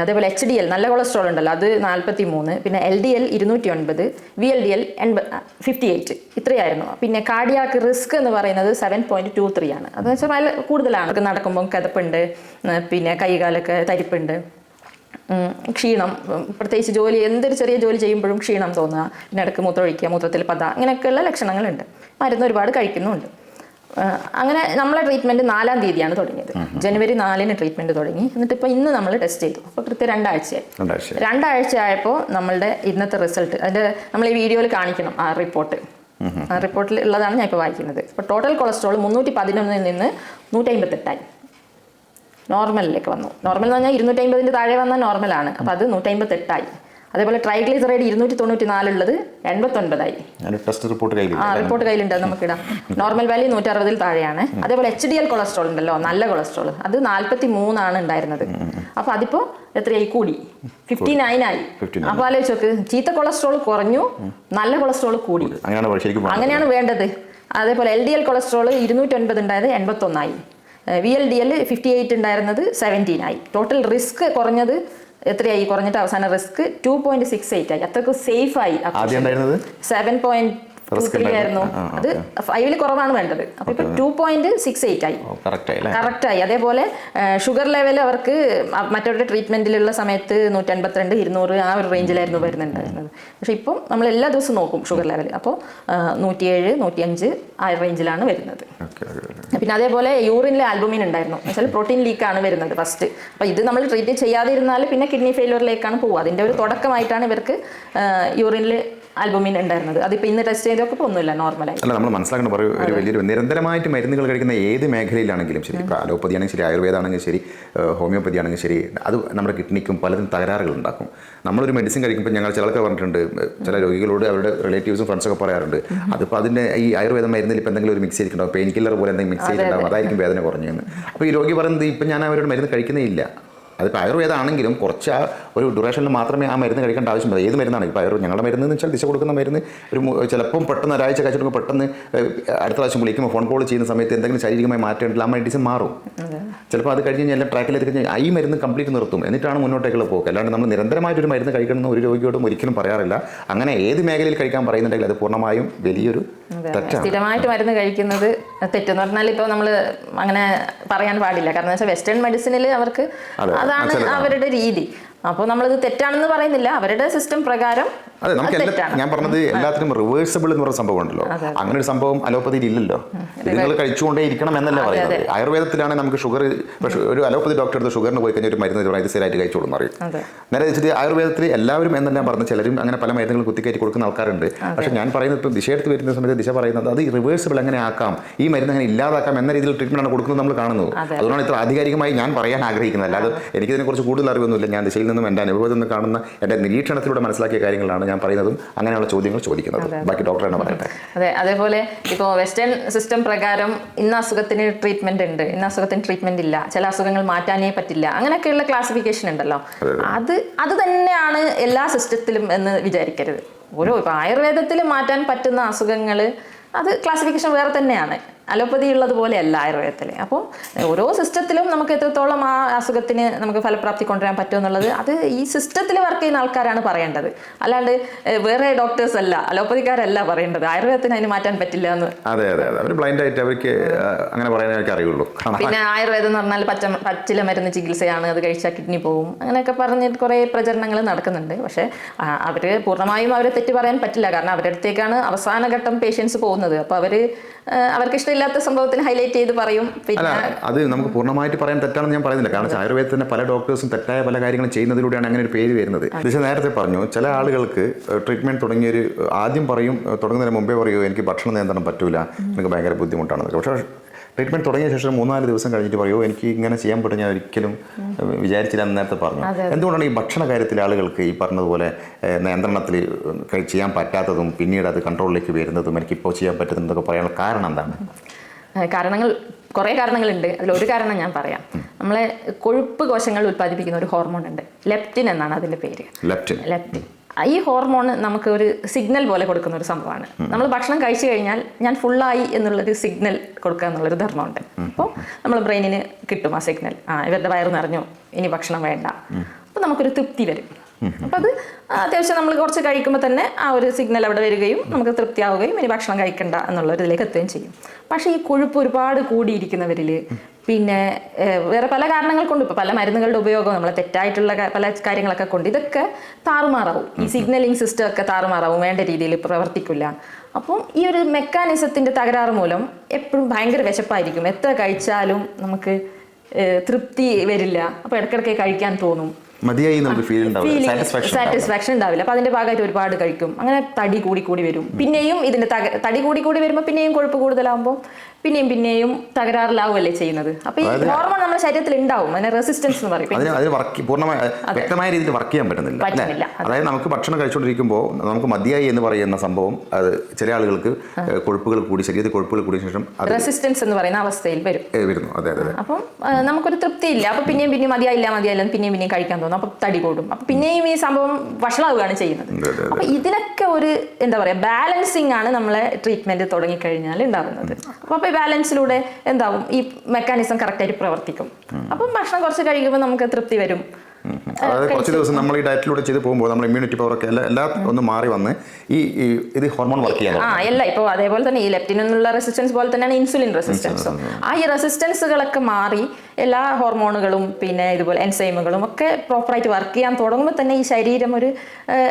അതേപോലെ എച്ച് ഡി എൽ നല്ല കൊളസ്ട്രോൾ ഉണ്ടല്ലോ അത് നാൽപ്പത്തി മൂന്ന് പിന്നെ എൽ ഡി എൽ ഇരുന്നൂറ്റി ഒൻപത് വി എൽ ഡി എൽ എൺപത് ഫിഫ്റ്റി എയ്റ്റ് ഇത്രയായിരുന്നു. പിന്നെ കാർഡിയാക്ക് റിസ്ക് എന്ന് പറയുന്നത് സെവൻ പോയിന്റ് ടു ത്രീ ആണ്. അതെന്ന് വെച്ചാൽ നല്ല കൂടുതലാണ്. നടക്കുമ്പോൾ കിതപ്പുണ്ട് പിന്നെ കൈകാലൊക്കെ തരിപ്പുണ്ട്. ക്ഷീണം. പ്രത്യേകിച്ച് ജോലി എന്തൊരു ചെറിയ ജോലി ചെയ്യുമ്പോഴും ക്ഷീണം തോന്നുക. പിന്നെ ഇടയ്ക്ക് മൂത്രമൊഴിക്കുക മൂത്രത്തിൽ പത അങ്ങനെയൊക്കെയുള്ള ലക്ഷണങ്ങളുണ്ട്. മരുന്ന് ഒരുപാട് കഴിക്കുന്നുമുണ്ട് അങ്ങനെ നമ്മളെ ട്രീറ്റ്മെന്റ് നാലാം തീയതിയാണ് തുടങ്ങിയത്. ജനുവരി നാലിന് ട്രീറ്റ്മെന്റ് തുടങ്ങി. എന്നിട്ട് ഇപ്പോൾ ഇന്ന് നമ്മൾ ടെസ്റ്റ് ചെയ്തു. അപ്പോൾ കൃത്യം രണ്ടാഴ്ചയായി. രണ്ടാഴ്ച രണ്ടാഴ്ച ആയപ്പോൾ നമ്മളുടെ ഇന്നത്തെ റിസൾട്ട് അതിന്റെ നമ്മൾ ഈ വീഡിയോയിൽ കാണിക്കണം ആ റിപ്പോർട്ട് ആ റിപ്പോർട്ടിൽ ഉള്ളതാണ് ഞാൻ ഇപ്പോൾ വായിക്കുന്നത്. ഇപ്പോൾ ടോട്ടൽ കൊളസ്ട്രോൾ മുന്നൂറ്റി പതിനൊന്നിൽ നിന്ന് നൂറ്റി അമ്പത്തെട്ടായി നോർമലിലേക്ക് വന്നു. നോർമൽ എന്ന് പറഞ്ഞാൽ ഇരുന്നൂറ്റി അമ്പതിന്റെ താഴെ വന്നാൽ നോർമലാണ്. അപ്പോൾ അത് നൂറ്റി അമ്പത്തെട്ടായി അതേപോലെ ട്രൈഗ്ലിസറൈഡ് ഇരുന്നൂറ്റി തൊണ്ണൂറ്റി നാലുള്ളത് എൺപത്തൊൻപതായി ടെസ്റ്റ് റിപ്പോർട്ട് ആ റിപ്പോർട്ട് കയ്യിലുണ്ട്. നമുക്ക് ഇടാം നോർമൽ വാല്യൂ നൂറ്റി അറുപതിൽ താഴെയാണ് അതേപോലെ എച്ച് ഡി എൽ കൊളസ്ട്രോൾ ഉണ്ടല്ലോ. നല്ല കൊളസ്ട്രോൾ. അത് നാൽപ്പത്തി മൂന്നാണ് ഉണ്ടായിരുന്നത് അപ്പൊ അതിപ്പോ എത്രയായി? കൂടി. ഫിഫ്റ്റി നയൻ ആയി 59. അപ്പൊ ആലോചിച്ച് നോക്ക്. ചീത്ത കൊളസ്ട്രോൾ കുറഞ്ഞു. നല്ല കൊളസ്ട്രോൾ കൂടി. അങ്ങനെയാണ് വേണ്ടത്. അതേപോലെ എൽ ഡി എൽ കൊളസ്ട്രോൾ ഇരുന്നൂറ്റി ഒൻപത് ഉണ്ടായത് എൺപത്തൊന്നായി. V L D L fifty eight ഉണ്ടായിരുന്നത് സെവന്റീൻ ആയി. ടോട്ടൽ റിസ്ക് കുറഞ്ഞത് എത്രയായി? കുറഞ്ഞിട്ട് അവസാന risk two point six eight ആയി. അത്രയ്ക്ക് സേഫ് ആയി. സെവൻ പോയിന്റ് അത് ഫൈവിൽ കുറവാണ് വേണ്ടത്. അപ്പോൾ ഇപ്പൊ ടു പോയിന്റ് സിക്സ് എയ്റ്റ് ആയി. കറക്റ്റ് ആയി കറക്റ്റായി അതേപോലെ ഷുഗർ ലെവൽ അവർക്ക് മറ്റവരുടെ ട്രീറ്റ്മെന്റിലുള്ള സമയത്ത് നൂറ്റൻപത്തിരണ്ട് ഇരുന്നൂറ് ആ ഒരു റേഞ്ചിലായിരുന്നു വരുന്നുണ്ടായിരുന്നത്. പക്ഷെ ഇപ്പം നമ്മൾ എല്ലാ ദിവസവും നോക്കും ഷുഗർ ലെവൽ അപ്പോൾ നൂറ്റിയേഴ് നൂറ്റിയഞ്ച് ആ റേഞ്ചിലാണ് വരുന്നത്. പിന്നെ അതേപോലെ യൂറിനിലെ ആൽബുമിൻ ഉണ്ടായിരുന്നു. എന്നുവെച്ചാൽ പ്രോട്ടീൻ ലീക്ക് ആണ് വരുന്നത് ഫസ്റ്റ് അപ്പോൾ ഇത് നമ്മൾ ട്രീറ്റ് ചെയ്യാതിരുന്നാൽ പിന്നെ കിഡ്നി ഫെയിലിയറിലേക്കാണ് പോകുക അതിന്റെ ഒരു തുടക്കമായിട്ടാണ് ഇവർക്ക് യൂറിനിൽ ആൽബുമിൻ ഉണ്ടായിരുന്നത്. അതിപ്പോൾ ഇന്ന് ടെസ്റ്റ് ചെയ്തൊക്കെ ഒന്നുമില്ല നോർമലായി അല്ല നമ്മൾ മനസ്സിലാക്കേണ്ട പറയും ഒരു വലിയൊരു നിരന്തരമായിട്ട് മരുന്നുകൾ കഴിക്കുന്ന ഏത് മേഖലയിലാണെങ്കിലും ശരി ഇപ്പോൾ അലോപ്പതി ആണെങ്കിൽ ശരി ആയുർവേദ ആണെങ്കിൽ ശരി ഹോമിയോപ്പതി ആണെങ്കിൽ ശരി അത് നമ്മുടെ കിഡ്നിക്കും പലതും തകരാറുകൾ ഉണ്ടാക്കും. നമ്മളൊരു മെഡിസിൻ കഴിക്കുമ്പോൾ ഞങ്ങൾ ചിലർക്ക് പറഞ്ഞിട്ടുണ്ട് ചില രോഗികളോട് അവരുടെ റിലേറ്റീവ്സും ഫ്രണ്ട്സൊക്കെ പറയാറുണ്ട് അതിപ്പോൾ അതിന്റെ ഈ ആയുർവേദ മരുന്നിൽ ഇപ്പോൾ എന്തെങ്കിലും ഒരു മിക്സ് ചെയ്തിട്ടുണ്ടാവും പെയിൻ കില്ലർ പോലെ എന്തെങ്കിലും മിക്സ് ചെയ്തിട്ടുണ്ടാവും അതായിരിക്കും വേദന കുറഞ്ഞു അപ്പോൾ ഈ രോഗി പറയുന്നത് ഇപ്പം ഞാൻ അവരോട് മരുന്ന് കഴിക്കുന്നേ ഇല്ല. അതിപ്പോൾ ആയുർവേദമാണെങ്കിലും കുറച്ച് ആ ഒരു ഡ്യൂറേഷനിൽ മാത്രമേ ആ മരുന്ന് കഴിക്കേണ്ട ആവശ്യമുള്ളൂ ഏത് മരുന്നാണ്? ഇപ്പോൾ ആയുർവേദം ഞങ്ങളുടെ മരുന്ന് എന്ന് വെച്ചാൽ ദിശ കൊടുക്കുന്ന മരുന്ന്. ഒരു ചിലപ്പം പെട്ടെന്ന് ഒരാഴ്ച കഴിച്ചിട്ട് പെട്ടെന്ന് അടുത്ത പ്രാവശ്യം വിളിക്കുമ്പോൾ ഫോൺ കോൾ ചെയ്യുന്ന സമയത്ത് എന്തെങ്കിലും ശാരീരികമായി മാറ്റം ഉണ്ടെങ്കിൽ ആ മെഡിസിൻ മാറും. ചിലപ്പോൾ അത് കഴിഞ്ഞ് കഴിഞ്ഞാൽ എല്ലാം ട്രാക്കിലേക്ക് കഴിഞ്ഞാൽ ഈ മരുന്ന് കംപ്ലീറ്റ് നിർത്തും. എന്നിട്ടാണ് മുന്നോട്ടേക്കുള്ള പോകുക. അല്ലാണ്ട് നമ്മൾ നിരന്തരമായിട്ട് ഒരു മരുന്ന് കഴിക്കണമെന്ന് ഒരു രോഗിയോടും ഒരിക്കലും പറയാറില്ല. അങ്ങനെ ഏത് മേഖലയിൽ കഴിക്കാൻ പറയുന്നുണ്ടെങ്കിൽ അത് പൂർണമായും വലിയൊരു സ്ഥിരമായിട്ട് മരുന്ന് കഴിക്കുന്നത് തെറ്റെന്ന് പറഞ്ഞാൽ ഇപ്പോൾ നമ്മൾ അങ്ങനെ പറയാൻ പാടില്ല. കാരണം വെച്ചാൽ വെസ്റ്റേൺ മെഡിസിനിൽ അവർക്ക് അതെ, അതാണ് അവരുടെ രീതി. അപ്പോൾ നമ്മളിത് തെറ്റാണെന്ന് പറയുന്നില്ല. അവരുടെ സിസ്റ്റം പ്രകാരം അതെ നമുക്ക് എല്ലാ ഞാൻ പറഞ്ഞത് എല്ലാത്തിനും റിവേഴ്സിബിൾ എന്ന് പറയുന്ന സംഭവം ഉണ്ടല്ലോ അങ്ങനെ ഒരു സംഭവം അലോപ്പതിയിൽ ഇല്ലല്ലോ. ഇത് നിങ്ങൾ കഴിച്ചുകൊണ്ടേ ഇരിക്കണം എന്നല്ല പറയുന്നത്. ആയുർവേദത്തിലാണ് നമുക്ക് ഷുഗർ ഒരു അലോപ്പതി ഡോക്ടർ എടുത്ത് ഷുഗറിന് പോയി കഴിഞ്ഞാൽ ഒരു മരുന്ന് ഇത് ഇത് സ്ഥിരമായിട്ട് കഴിച്ചോളൂ എന്ന് പറയും. നേരെ വെച്ചിട്ട് ആയുർവേദത്തിൽ എല്ലാവരും എന്നെല്ലാം പറഞ്ഞ് ചിലരും അങ്ങനെ പല മരുന്നുകൾ കുത്തിക്കയറ്റി കൊടുക്കുന്ന ആൾക്കാരുണ്ട്. പക്ഷേ ഞാൻ പറയുന്നത് ഇപ്പോൾ ദിശ എടുത്ത് വരുന്ന സമയത്ത് ദിശ പറയുന്നത് അത് റിവേഴ്സിബിൾ അങ്ങനെ ആക്കാം? ഈ മരുന്ന് അങ്ങനെ ഇല്ലാതാക്കാം എന്ന രീതിയിൽ ട്രീറ്റ്മെന്റ് ആണ് കൊടുക്കുന്നത് നമ്മൾ കാണുന്നത്. അതെ. അതുകൊണ്ടാണ് ഇത്ര ആധികാരികമായി ഞാൻ പറയാൻ ആഗ്രഹിക്കുന്നത്. അല്ലാതെ എനിക്കിതിനെക്കുറിച്ച് കൂടുതൽ അറിവൊന്നുമില്ല. ഞാൻ ദിശയിൽ നിന്നും എന്റെ അനുഭവത്തിൽ നിന്ന് കാണുന്ന എന്റെ നിരീക്ഷണത്തിലൂടെ മനസ്സിലാക്കിയ കാര്യങ്ങളാണ് ഞാൻ പറയുന്നതും അങ്ങനെയുള്ള ചോദ്യങ്ങൾ ചോദിക്കുന്നത്. ബാക്കി ഡോക്ടർ തന്നെ പറയട്ടെ. അതെ അതേപോലെ ഇപ്പോൾ വെസ്റ്റേൺ സിസ്റ്റം പ്രകാരം ഇന്ന അസുഖത്തിന് ട്രീറ്റ്മെന്റ് ഉണ്ട്. ഇന്ന അസുഖത്തിന് ട്രീറ്റ്മെന്റ് ഇല്ല. ചില അസുഖങ്ങൾ മാറ്റാനേ പറ്റില്ല. അങ്ങനെയൊക്കെയുള്ള ക്ലാസിഫിക്കേഷൻ ഉണ്ടല്ലോ. അത് അത്. തന്നെയാണ് എല്ലാ സിസ്റ്റത്തിലും എന്ന് വിചാരിക്കരുത്. ഓരോ ഇപ്പോൾ ആയുർവേദത്തിൽ മാറ്റാൻ പറ്റുന്ന അസുഖങ്ങൾ അത് ക്ലാസിഫിക്കേഷൻ വേറെ തന്നെയാണ്. അലോപ്പതി ഉള്ളതുപോലെയല്ല ആയുർവേദത്തിൽ അപ്പോൾ ഓരോ സിസ്റ്റത്തിലും നമുക്ക് എത്രത്തോളം ആ അസുഖത്തിന് നമുക്ക് ഫലപ്രാപ്തി കൊണ്ടുവരാൻ പറ്റും എന്നുള്ളത് അത് ഈ സിസ്റ്റത്തിൽ വർക്ക് ചെയ്യുന്ന ആൾക്കാരാണ് പറയേണ്ടത്. അല്ലാണ്ട് വേറെ ഡോക്ടേഴ്സ് അല്ല അലോപ്പതിക്കാരല്ല പറയേണ്ടത്. ആയുർവേദത്തിന് അതിന് മാറ്റാൻ പറ്റില്ല എന്ന്. അതെ അതെ അതെ. അവർ ബ്ലൈൻഡ് ആയിട്ട് അവർക്ക് അങ്ങനെ പറയാനേ അവർക്ക് അറിയുള്ളൂ. പിന്നെ ആയുർവേദം എന്ന് പറഞ്ഞാൽ പച്ച പച്ചില മരുന്ന് ചികിത്സയാണ്. അത് കഴിച്ചാൽ കിഡ്നി പോകും അങ്ങനെയൊക്കെ പറഞ്ഞിട്ട് കുറേ പ്രചരണങ്ങൾ നടക്കുന്നുണ്ട്. പക്ഷേ അവർ പൂർണമായും അവരെ തെറ്റ് പറയാൻ പറ്റില്ല. കാരണം അവരുടെ അടുത്തേക്കാണ് അവസാന ഘട്ടം പേഷ്യൻസ് പോകുന്നത്. അപ്പോൾ അവർ അവർക്ക് ഇഷ്ടമില്ലാത്ത സംഭവത്തിന് ഹൈലൈറ്റ് ചെയ്ത് പറയും. പിന്നെ അത് നമുക്ക് പൂർണമായിട്ട് പറയാൻ തെറ്റാണെന്ന് ഞാൻ പറയുന്നില്ല. കാരണം ആയുർവേദത്തിൽ തന്നെ പല ഡോക്ടേഴ്സും തെറ്റായ പല കാര്യങ്ങളും ചെയ്യുന്നതിലൂടെയാണ് അങ്ങനെ ഒരു പേര് വരുന്നത്. ദിശ നേരത്തെ പറഞ്ഞു ചില ആളുകൾക്ക് ട്രീറ്റ്മെന്റ് തുടങ്ങിയൊരു ആദ്യം പറയും തുടങ്ങുന്നതിന് മുമ്പേ പറയൂ എനിക്ക് ഭക്ഷണം നിയന്ത്രണം പറ്റൂല. എനിക്ക് ഭയങ്കര ബുദ്ധിമുട്ടാണ്. പക്ഷേ ട്രീറ്റ്മെന്റ് തുടങ്ങിയ ശേഷം മൂന്നാൽ ദിവസം കഴിഞ്ഞിട്ട് പറയൂ എനിക്ക് ഇങ്ങനെ ചെയ്യാൻ പറ്റും ഞാൻ ഒരിക്കലും വിചാരിച്ചില്ല എന്ന് നേരത്തെ പറഞ്ഞു. എന്തുകൊണ്ടാണ് ഈ ഭക്ഷണ കാര്യത്തിൽ ആളുകൾക്ക് ഈ പറഞ്ഞതുപോലെ നിയന്ത്രണത്തിൽ ചെയ്യാൻ പറ്റാത്തതും പിന്നീട് അത് കൺട്രോളിലേക്ക് വരുന്നതും എനിക്ക് എനിക്കിപ്പോൾ ചെയ്യാൻ പറ്റുന്നതൊക്കെ പറയാനുള്ള കാരണം എന്താണ്? കാരണങ്ങൾ കുറേ കാരണങ്ങളുണ്ട്. അതിലൊരു കാരണം ഞാൻ പറയാം. നമ്മളെ കൊഴുപ്പ് കോശങ്ങൾ ഉൽപ്പാദിപ്പിക്കുന്ന ഒരു ഹോർമോൺ ഉണ്ട്. ലെപ്റ്റിൻ എന്നാണ് അതിന്റെ പേര്. ലെപ്റ്റിൻ. ലെപ്റ്റിൻ. ഈ ഹോർമോൺ നമുക്ക് ഒരു സിഗ്നൽ പോലെ കൊടുക്കുന്ന ഒരു സംഭവമാണ്. നമ്മൾ ഭക്ഷണം കഴിച്ചു കഴിഞ്ഞാൽ ഞാൻ ഫുള്ളായി എന്നുള്ളൊരു സിഗ്നൽ കൊടുക്കുക എന്നുള്ളൊരു ധർമ്മമുണ്ട്. അപ്പോൾ നമ്മൾ ബ്രെയിനിന് കിട്ടും ആ സിഗ്നൽ. ആ ഇവരുടെ വയറ് നിറഞ്ഞു ഇനി ഭക്ഷണം വേണ്ട. അപ്പോൾ നമുക്കൊരു തൃപ്തി വരും. അപ്പം അത് അത്യാവശ്യം നമ്മൾ കുറച്ച് കഴിക്കുമ്പോൾ തന്നെ ആ ഒരു സിഗ്നൽ അവിടെ വരികയും നമുക്ക് തൃപ്തിയാവുകയും ഇനി ഭക്ഷണം കഴിക്കണ്ട എന്നുള്ള ഒരു ഇതിലേക്ക് എത്തുകയും ചെയ്യും. പക്ഷേ ഈ കൊഴുപ്പ് ഒരുപാട് കൂടിയിരിക്കുന്നവരിൽ പിന്നെ വേറെ പല കാരണങ്ങൾ കൊണ്ട് ഇപ്പോൾ പല മരുന്നുകളുടെ ഉപയോഗം നമ്മളെ തെറ്റായിട്ടുള്ള പല കാര്യങ്ങളൊക്കെ കൊണ്ട് ഇതൊക്കെ താറുമാറാവും. ഈ സിഗ്നലിംഗ് സിസ്റ്റം ഒക്കെ താറുമാറാവും. വേണ്ട രീതിയിൽ പ്രവർത്തിക്കില്ല. അപ്പം ഈ ഒരു മെക്കാനിസത്തിന്റെ തകരാറ് മൂലം എപ്പോഴും ഭയങ്കര വിശപ്പായിരിക്കും. എത്ര കഴിച്ചാലും നമുക്ക് തൃപ്തി വരില്ല. അപ്പോൾ ഇടയ്ക്കിടയ്ക്ക് കഴിക്കാൻ തോന്നും. മതിയായി നമുക്ക് ഫീൽ സാറ്റിസ്ഫാക്ഷൻ ഉണ്ടാവില്ല. അപ്പൊ അതിന്റെ ഭാഗമായിട്ട് ഒരുപാട് കഴിക്കും. അങ്ങനെ തടി കൂടി കൂടി വരും. പിന്നെയും ഇതിന്റെ തടി കൂടി കൂടി വരുമ്പോൾ പിന്നെയും കൊഴുപ്പ് കൂടുതലാകുമ്പോൾ പിന്നെയും പിന്നെയും തകരാറിലാവുമല്ലേ ചെയ്യുന്നത്? അപ്പൊ ഈ ഹോർമോൺ നമ്മുടെ ശരീരത്തിൽ ഉണ്ടാവും. അതിനെ റെസിസ്റ്റൻസ് എന്ന് പറയും. അതിന് അതിന് വർക്ക് പൂർണമായ വ്യക്തമായ രീതിയിൽ വർക്ക് ചെയ്യാൻ പറ്റുന്നില്ല? അതായത് നമുക്ക് ഭക്ഷണം കഴിച്ചുകൊണ്ടിരിക്കുമ്പോൾ നമുക്ക് മതിയായി എന്ന് പറയുന്ന സംഭവം അത് ചില ആളുകൾക്ക് കൊഴുപ്പുകൾ കൂടി ശരീരത്തിൽ കൊഴുപ്പുകൾ കൂടിയ ശേഷം റെസിസ്റ്റൻസ് എന്ന് പറയുന്ന അവസ്ഥയിൽ വരും. വരുന്നു. അതെ അതെ അപ്പം നമുക്കൊരു തൃപ്തിയില്ല. അപ്പൊ പിന്നെയും പിന്നെയും മതിയായില്ല മതിയായില്ല പിന്നെയും പിന്നെയും കഴിക്കാൻ തോന്നും. അപ്പൊ തടി കൂടും. അപ്പൊ പിന്നെയും ഈ സംഭവം വഷളാവുകയാണ് ചെയ്യുന്നത്. അപ്പൊ ഇതിനൊക്കെ ഒരു എന്താ പറയാ ബാലൻസിങ് ആണ് നമ്മളെ ട്രീറ്റ്മെന്റ് തുടങ്ങിക്കഴിഞ്ഞാൽ ഉണ്ടാകുന്നത് അപ്പൊ ഈ ബാലൻസിലൂടെ എന്താവും? ഈ മെക്കാനിസം കറക്റ്റായിട്ട് പ്രവർത്തിക്കും. അപ്പം ഭക്ഷണം കുറച്ച് കഴിക്കുമ്പോൾ നമുക്ക് തൃപ്തി വരും. അതായത് കുറച്ച് ദിവസം നമ്മൾ ഈ ഡയറ്റിലൂടെ ചെയ്ത് പോകുമ്പോൾ നമ്മൾ ഇമ്മ്യൂണിറ്റി പവർ ഒക്കെ എല്ലാം എല്ലാം ഒന്ന് മാറി വന്ന് ഈ ഇത് ഹോർമോൺ വർക്ക് ചെയ്യാൻ ആ അല്ല ഇപ്പോൾ അതേപോലെ തന്നെ ഈ ലെപ്റ്റിൻ എന്നുള്ള റെസിസ്റ്റൻസ് പോലെ തന്നെയാണ് ഇൻസുലിൻ റെസിസ്റ്റൻസും ആ ഈ റെസിസ്റ്റൻസുകളൊക്കെ മാറി എല്ലാ ഹോർമോണുകളും പിന്നെ ഇതുപോലെ എൻസൈമുകളും ഒക്കെ പ്രോപ്പറായിട്ട് വർക്ക് ചെയ്യാൻ തുടങ്ങുമ്പോൾ തന്നെ ഈ ശരീരം ഒരു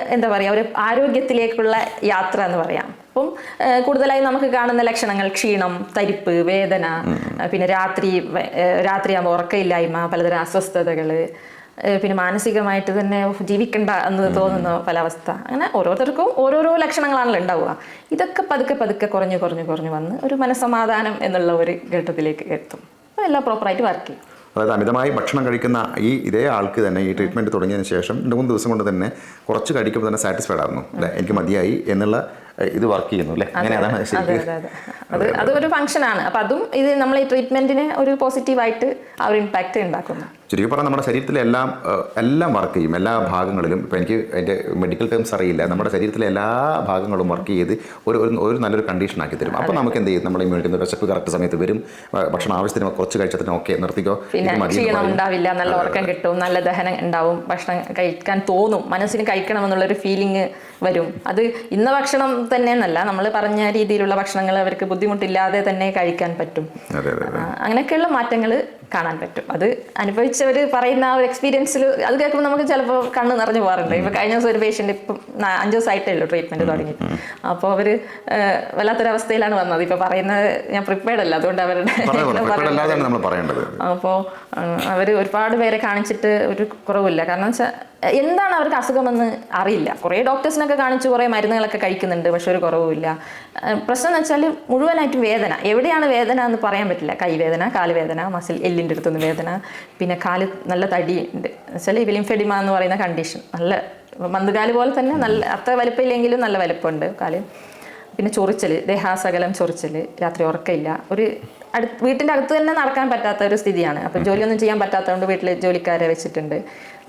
എന്താ പറയുക ഒരു ആരോഗ്യത്തിലേക്കുള്ള യാത്ര എന്ന് പറയാം. അപ്പം കൂടുതലായി നമുക്ക് കാണുന്ന ലക്ഷണങ്ങൾ ക്ഷീണം തരിപ്പ് വേദന പിന്നെ രാത്രി രാത്രിയാകുമ്പോൾ ഉറക്കമില്ലായ്മ പലതരം അസ്വസ്ഥതകൾ പിന്നെ മാനസികമായിട്ട് തന്നെ ജീവിക്കണ്ട എന്ന് തോന്നുന്ന പല അവസ്ഥ അങ്ങനെ ഓരോരുത്തർക്കും ഓരോരോ ലക്ഷണങ്ങളാണല്ലോ ഉണ്ടാവുക. ഇതൊക്കെ പതുക്കെ പതുക്കെ കുറഞ്ഞു കുറഞ്ഞു കുറഞ്ഞു വന്ന് ഒരു മനസമാധാനം എന്നുള്ള ഒരു ഘട്ടത്തിലേക്ക് എത്തും. അപ്പോൾ എല്ലാം പ്രോപ്പറായിട്ട് വർക്ക് ചെയ്യും. അതായത് അമിതമായി ഭക്ഷണം കഴിക്കുന്ന ഈ ഇതേ ആൾക്ക് തന്നെ ഈ ട്രീറ്റ്മെന്റ് തുടങ്ങിയതിന് ശേഷം രണ്ട് മൂന്ന് ദിവസം കൊണ്ട് തന്നെ കുറച്ച് കഴിക്കുമ്പോൾ തന്നെ സാറ്റിസ്ഫൈഡ് ആയിരുന്നു എനിക്ക് മതിയായി എന്നുള്ള ഇത് വർക്ക് ചെയ്യുന്നു അല്ലേ? അങ്ങനെ അതെ ഒരു ഫംഗ്ഷനാണ് അപ്പം അതും ഇത് നമ്മൾ ഈ ട്രീറ്റ്മെന്റിന് ഒരു പോസിറ്റീവായിട്ട് ആ ഒരു ഇമ്പാക്റ്റ് ഉണ്ടാക്കുന്നു ചുരുക്കി പറഞ്ഞാൽ നമ്മുടെ ശരീരത്തിലെ എല്ലാം എല്ലാം വർക്ക് ചെയ്യും. എല്ലാ ഭാഗങ്ങളിലും ഇപ്പം എനിക്ക് എന്റെ മെഡിക്കൽ ടേംസ് അറിയില്ല. നമ്മുടെ ശരീരത്തിലെ എല്ലാ ഭാഗങ്ങളും വർക്ക് ചെയ്ത് ഒരു ഒരു നല്ലൊരു കണ്ടീഷൻ ആക്കി തരും. അപ്പോൾ നമുക്ക് എന്ത് ചെയ്യും? നമ്മുടെ ഇമ്മ്യൂണിറ്റി വിശപ്പ് കറക്റ്റ് സമയത്ത് വരും. ഭക്ഷണം ആവശ്യത്തിന് കുറച്ച് കഴിച്ചതിന് ഓക്കെ നിർത്തിക്കോ? ക്ഷീണം ഉണ്ടാവില്ല നല്ല ഉറക്കം കിട്ടും നല്ല ദഹനം ഉണ്ടാവും ഭക്ഷണം കഴിക്കാൻ തോന്നും മനസ്സിന് കഴിക്കണം എന്നുള്ളൊരു ഫീലിംഗ് വരും. അത് ഇന്ന ഭക്ഷണം തന്നെ എന്നല്ല നമ്മൾ പറഞ്ഞ രീതിയിലുള്ള ഭക്ഷണങ്ങൾ അവർക്ക് ബുദ്ധിമുട്ടില്ലാതെ തന്നെ കഴിക്കാൻ പറ്റും. അങ്ങനെയൊക്കെയുള്ള മാറ്റങ്ങൾ കാണാൻ പറ്റും. അത് അനുഭവിച്ചവർ പറയുന്ന ആ ഒരു എക്സ്പീരിയൻസിൽ അത് കേൾക്കുമ്പോൾ നമുക്ക് ചിലപ്പോൾ കണ്ണ് നിറഞ്ഞു പോകാറുണ്ട്. ഇപ്പൊ കഴിഞ്ഞ ദിവസം ഒരു പേഷ്യന്റ് ഇപ്പം അഞ്ച് ദിവസമായിട്ടേ ഉള്ളൂ ട്രീറ്റ്മെന്റ് തുടങ്ങി. അപ്പോൾ അവർ വല്ലാത്തൊരവസ്ഥയിലാണ് വന്നത്. ഇപ്പൊ പറയുന്നത് ഞാൻ പ്രിപ്പയർഡ് അല്ല. അതുകൊണ്ട് അവരുടെ അപ്പോൾ അവർ ഒരുപാട് പേരെ കാണിച്ചിട്ട് ഒരു കുറവില്ല. കാരണം വെച്ചാൽ എന്താണ് അവർക്ക് അസുഖമെന്ന് അറിയില്ല. കുറേ ഡോക്ടേഴ്സിനൊക്കെ കാണിച്ചു കുറേ മരുന്നുകളൊക്കെ കഴിക്കുന്നുണ്ട് പക്ഷെ ഒരു കുറവുമില്ല. പ്രശ്നം എന്ന് വെച്ചാൽ മുഴുവനായിട്ടും വേദന. എവിടെയാണ് വേദന എന്ന് പറയാൻ പറ്റില്ല. കൈവേദന കാലുവേദന മസിൽ എല്ലിന്റെ അടുത്തുനിന്ന് വേദന പിന്നെ കാൽ നല്ല തടി ഉണ്ട് വെച്ചാൽ ഇവലിം ഫെഡിമ എന്ന് പറയുന്ന കണ്ടീഷൻ. നല്ല മന്ദകാൽ പോലെ തന്നെ നല്ല അത്ര വലിപ്പമില്ലെങ്കിലും നല്ല വലിപ്പമുണ്ട് കാൽ. പിന്നെ ചൊറിച്ചൽ ദേഹാസകലം ചൊറിച്ചൽ രാത്രി ഉറക്കമില്ല. ഒരു വീട്ടിന്റെ അടുത്ത് തന്നെ നടക്കാൻ പറ്റാത്ത ഒരു സ്ഥിതിയാണ്. അപ്പം ജോലിയൊന്നും ചെയ്യാൻ പറ്റാത്തതുകൊണ്ട് വീട്ടിൽ ജോലിക്കാരെ വെച്ചിട്ടുണ്ട്.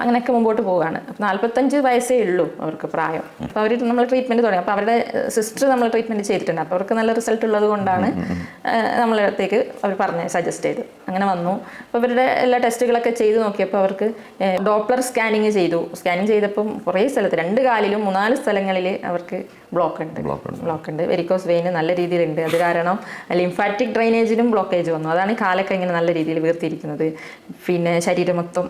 അങ്ങനെയൊക്കെ മുമ്പോട്ട് പോവുകയാണ്. അപ്പം നാൽപ്പത്തഞ്ച് വയസ്സേ ഉള്ളൂ അവർക്ക് പ്രായം. അപ്പോൾ അവർ നമ്മൾ ട്രീറ്റ്മെന്റ് തുടങ്ങി. അപ്പോൾ അവരുടെ സിസ്റ്റർ നമ്മൾ ട്രീറ്റ്മെന്റ് ചെയ്തിട്ടുണ്ട്. അപ്പോൾ അവർക്ക് നല്ല റിസൾട്ട് ഉള്ളത് കൊണ്ടാണ് നമ്മളെ അടുത്തേക്ക് അവർ പറഞ്ഞ് സജസ്റ്റ് ചെയ്തു. അങ്ങനെ വന്നു. അപ്പോൾ അവരുടെ എല്ലാ ടെസ്റ്റുകളൊക്കെ ചെയ്ത് നോക്കിയപ്പോൾ അവർക്ക് ഡോപ്ലർ സ്കാനിങ് ചെയ്തു. സ്കാനിങ് ചെയ്തപ്പം കുറേ സ്ഥലത്ത് രണ്ട് കാലിലും മൂന്നാൽ സ്ഥലങ്ങളിൽ അവർക്ക് ബ്ലോക്ക് ഉണ്ട്. ബ്ലോക്ക് ഉണ്ട്. വെരിക്കോസ് വെയിൻ നല്ല രീതിയിലുണ്ട്. അത് കാരണം ലിംഫാറ്റിക് ഡ്രൈനേജിനും ബ്ലോക്കേജ് വന്നു. അതാണ് കാലൊക്കെ ഇങ്ങനെ നല്ല രീതിയിൽ വീർത്തിരിക്കുന്നത്. പിന്നെ ശരീരം മൊത്തം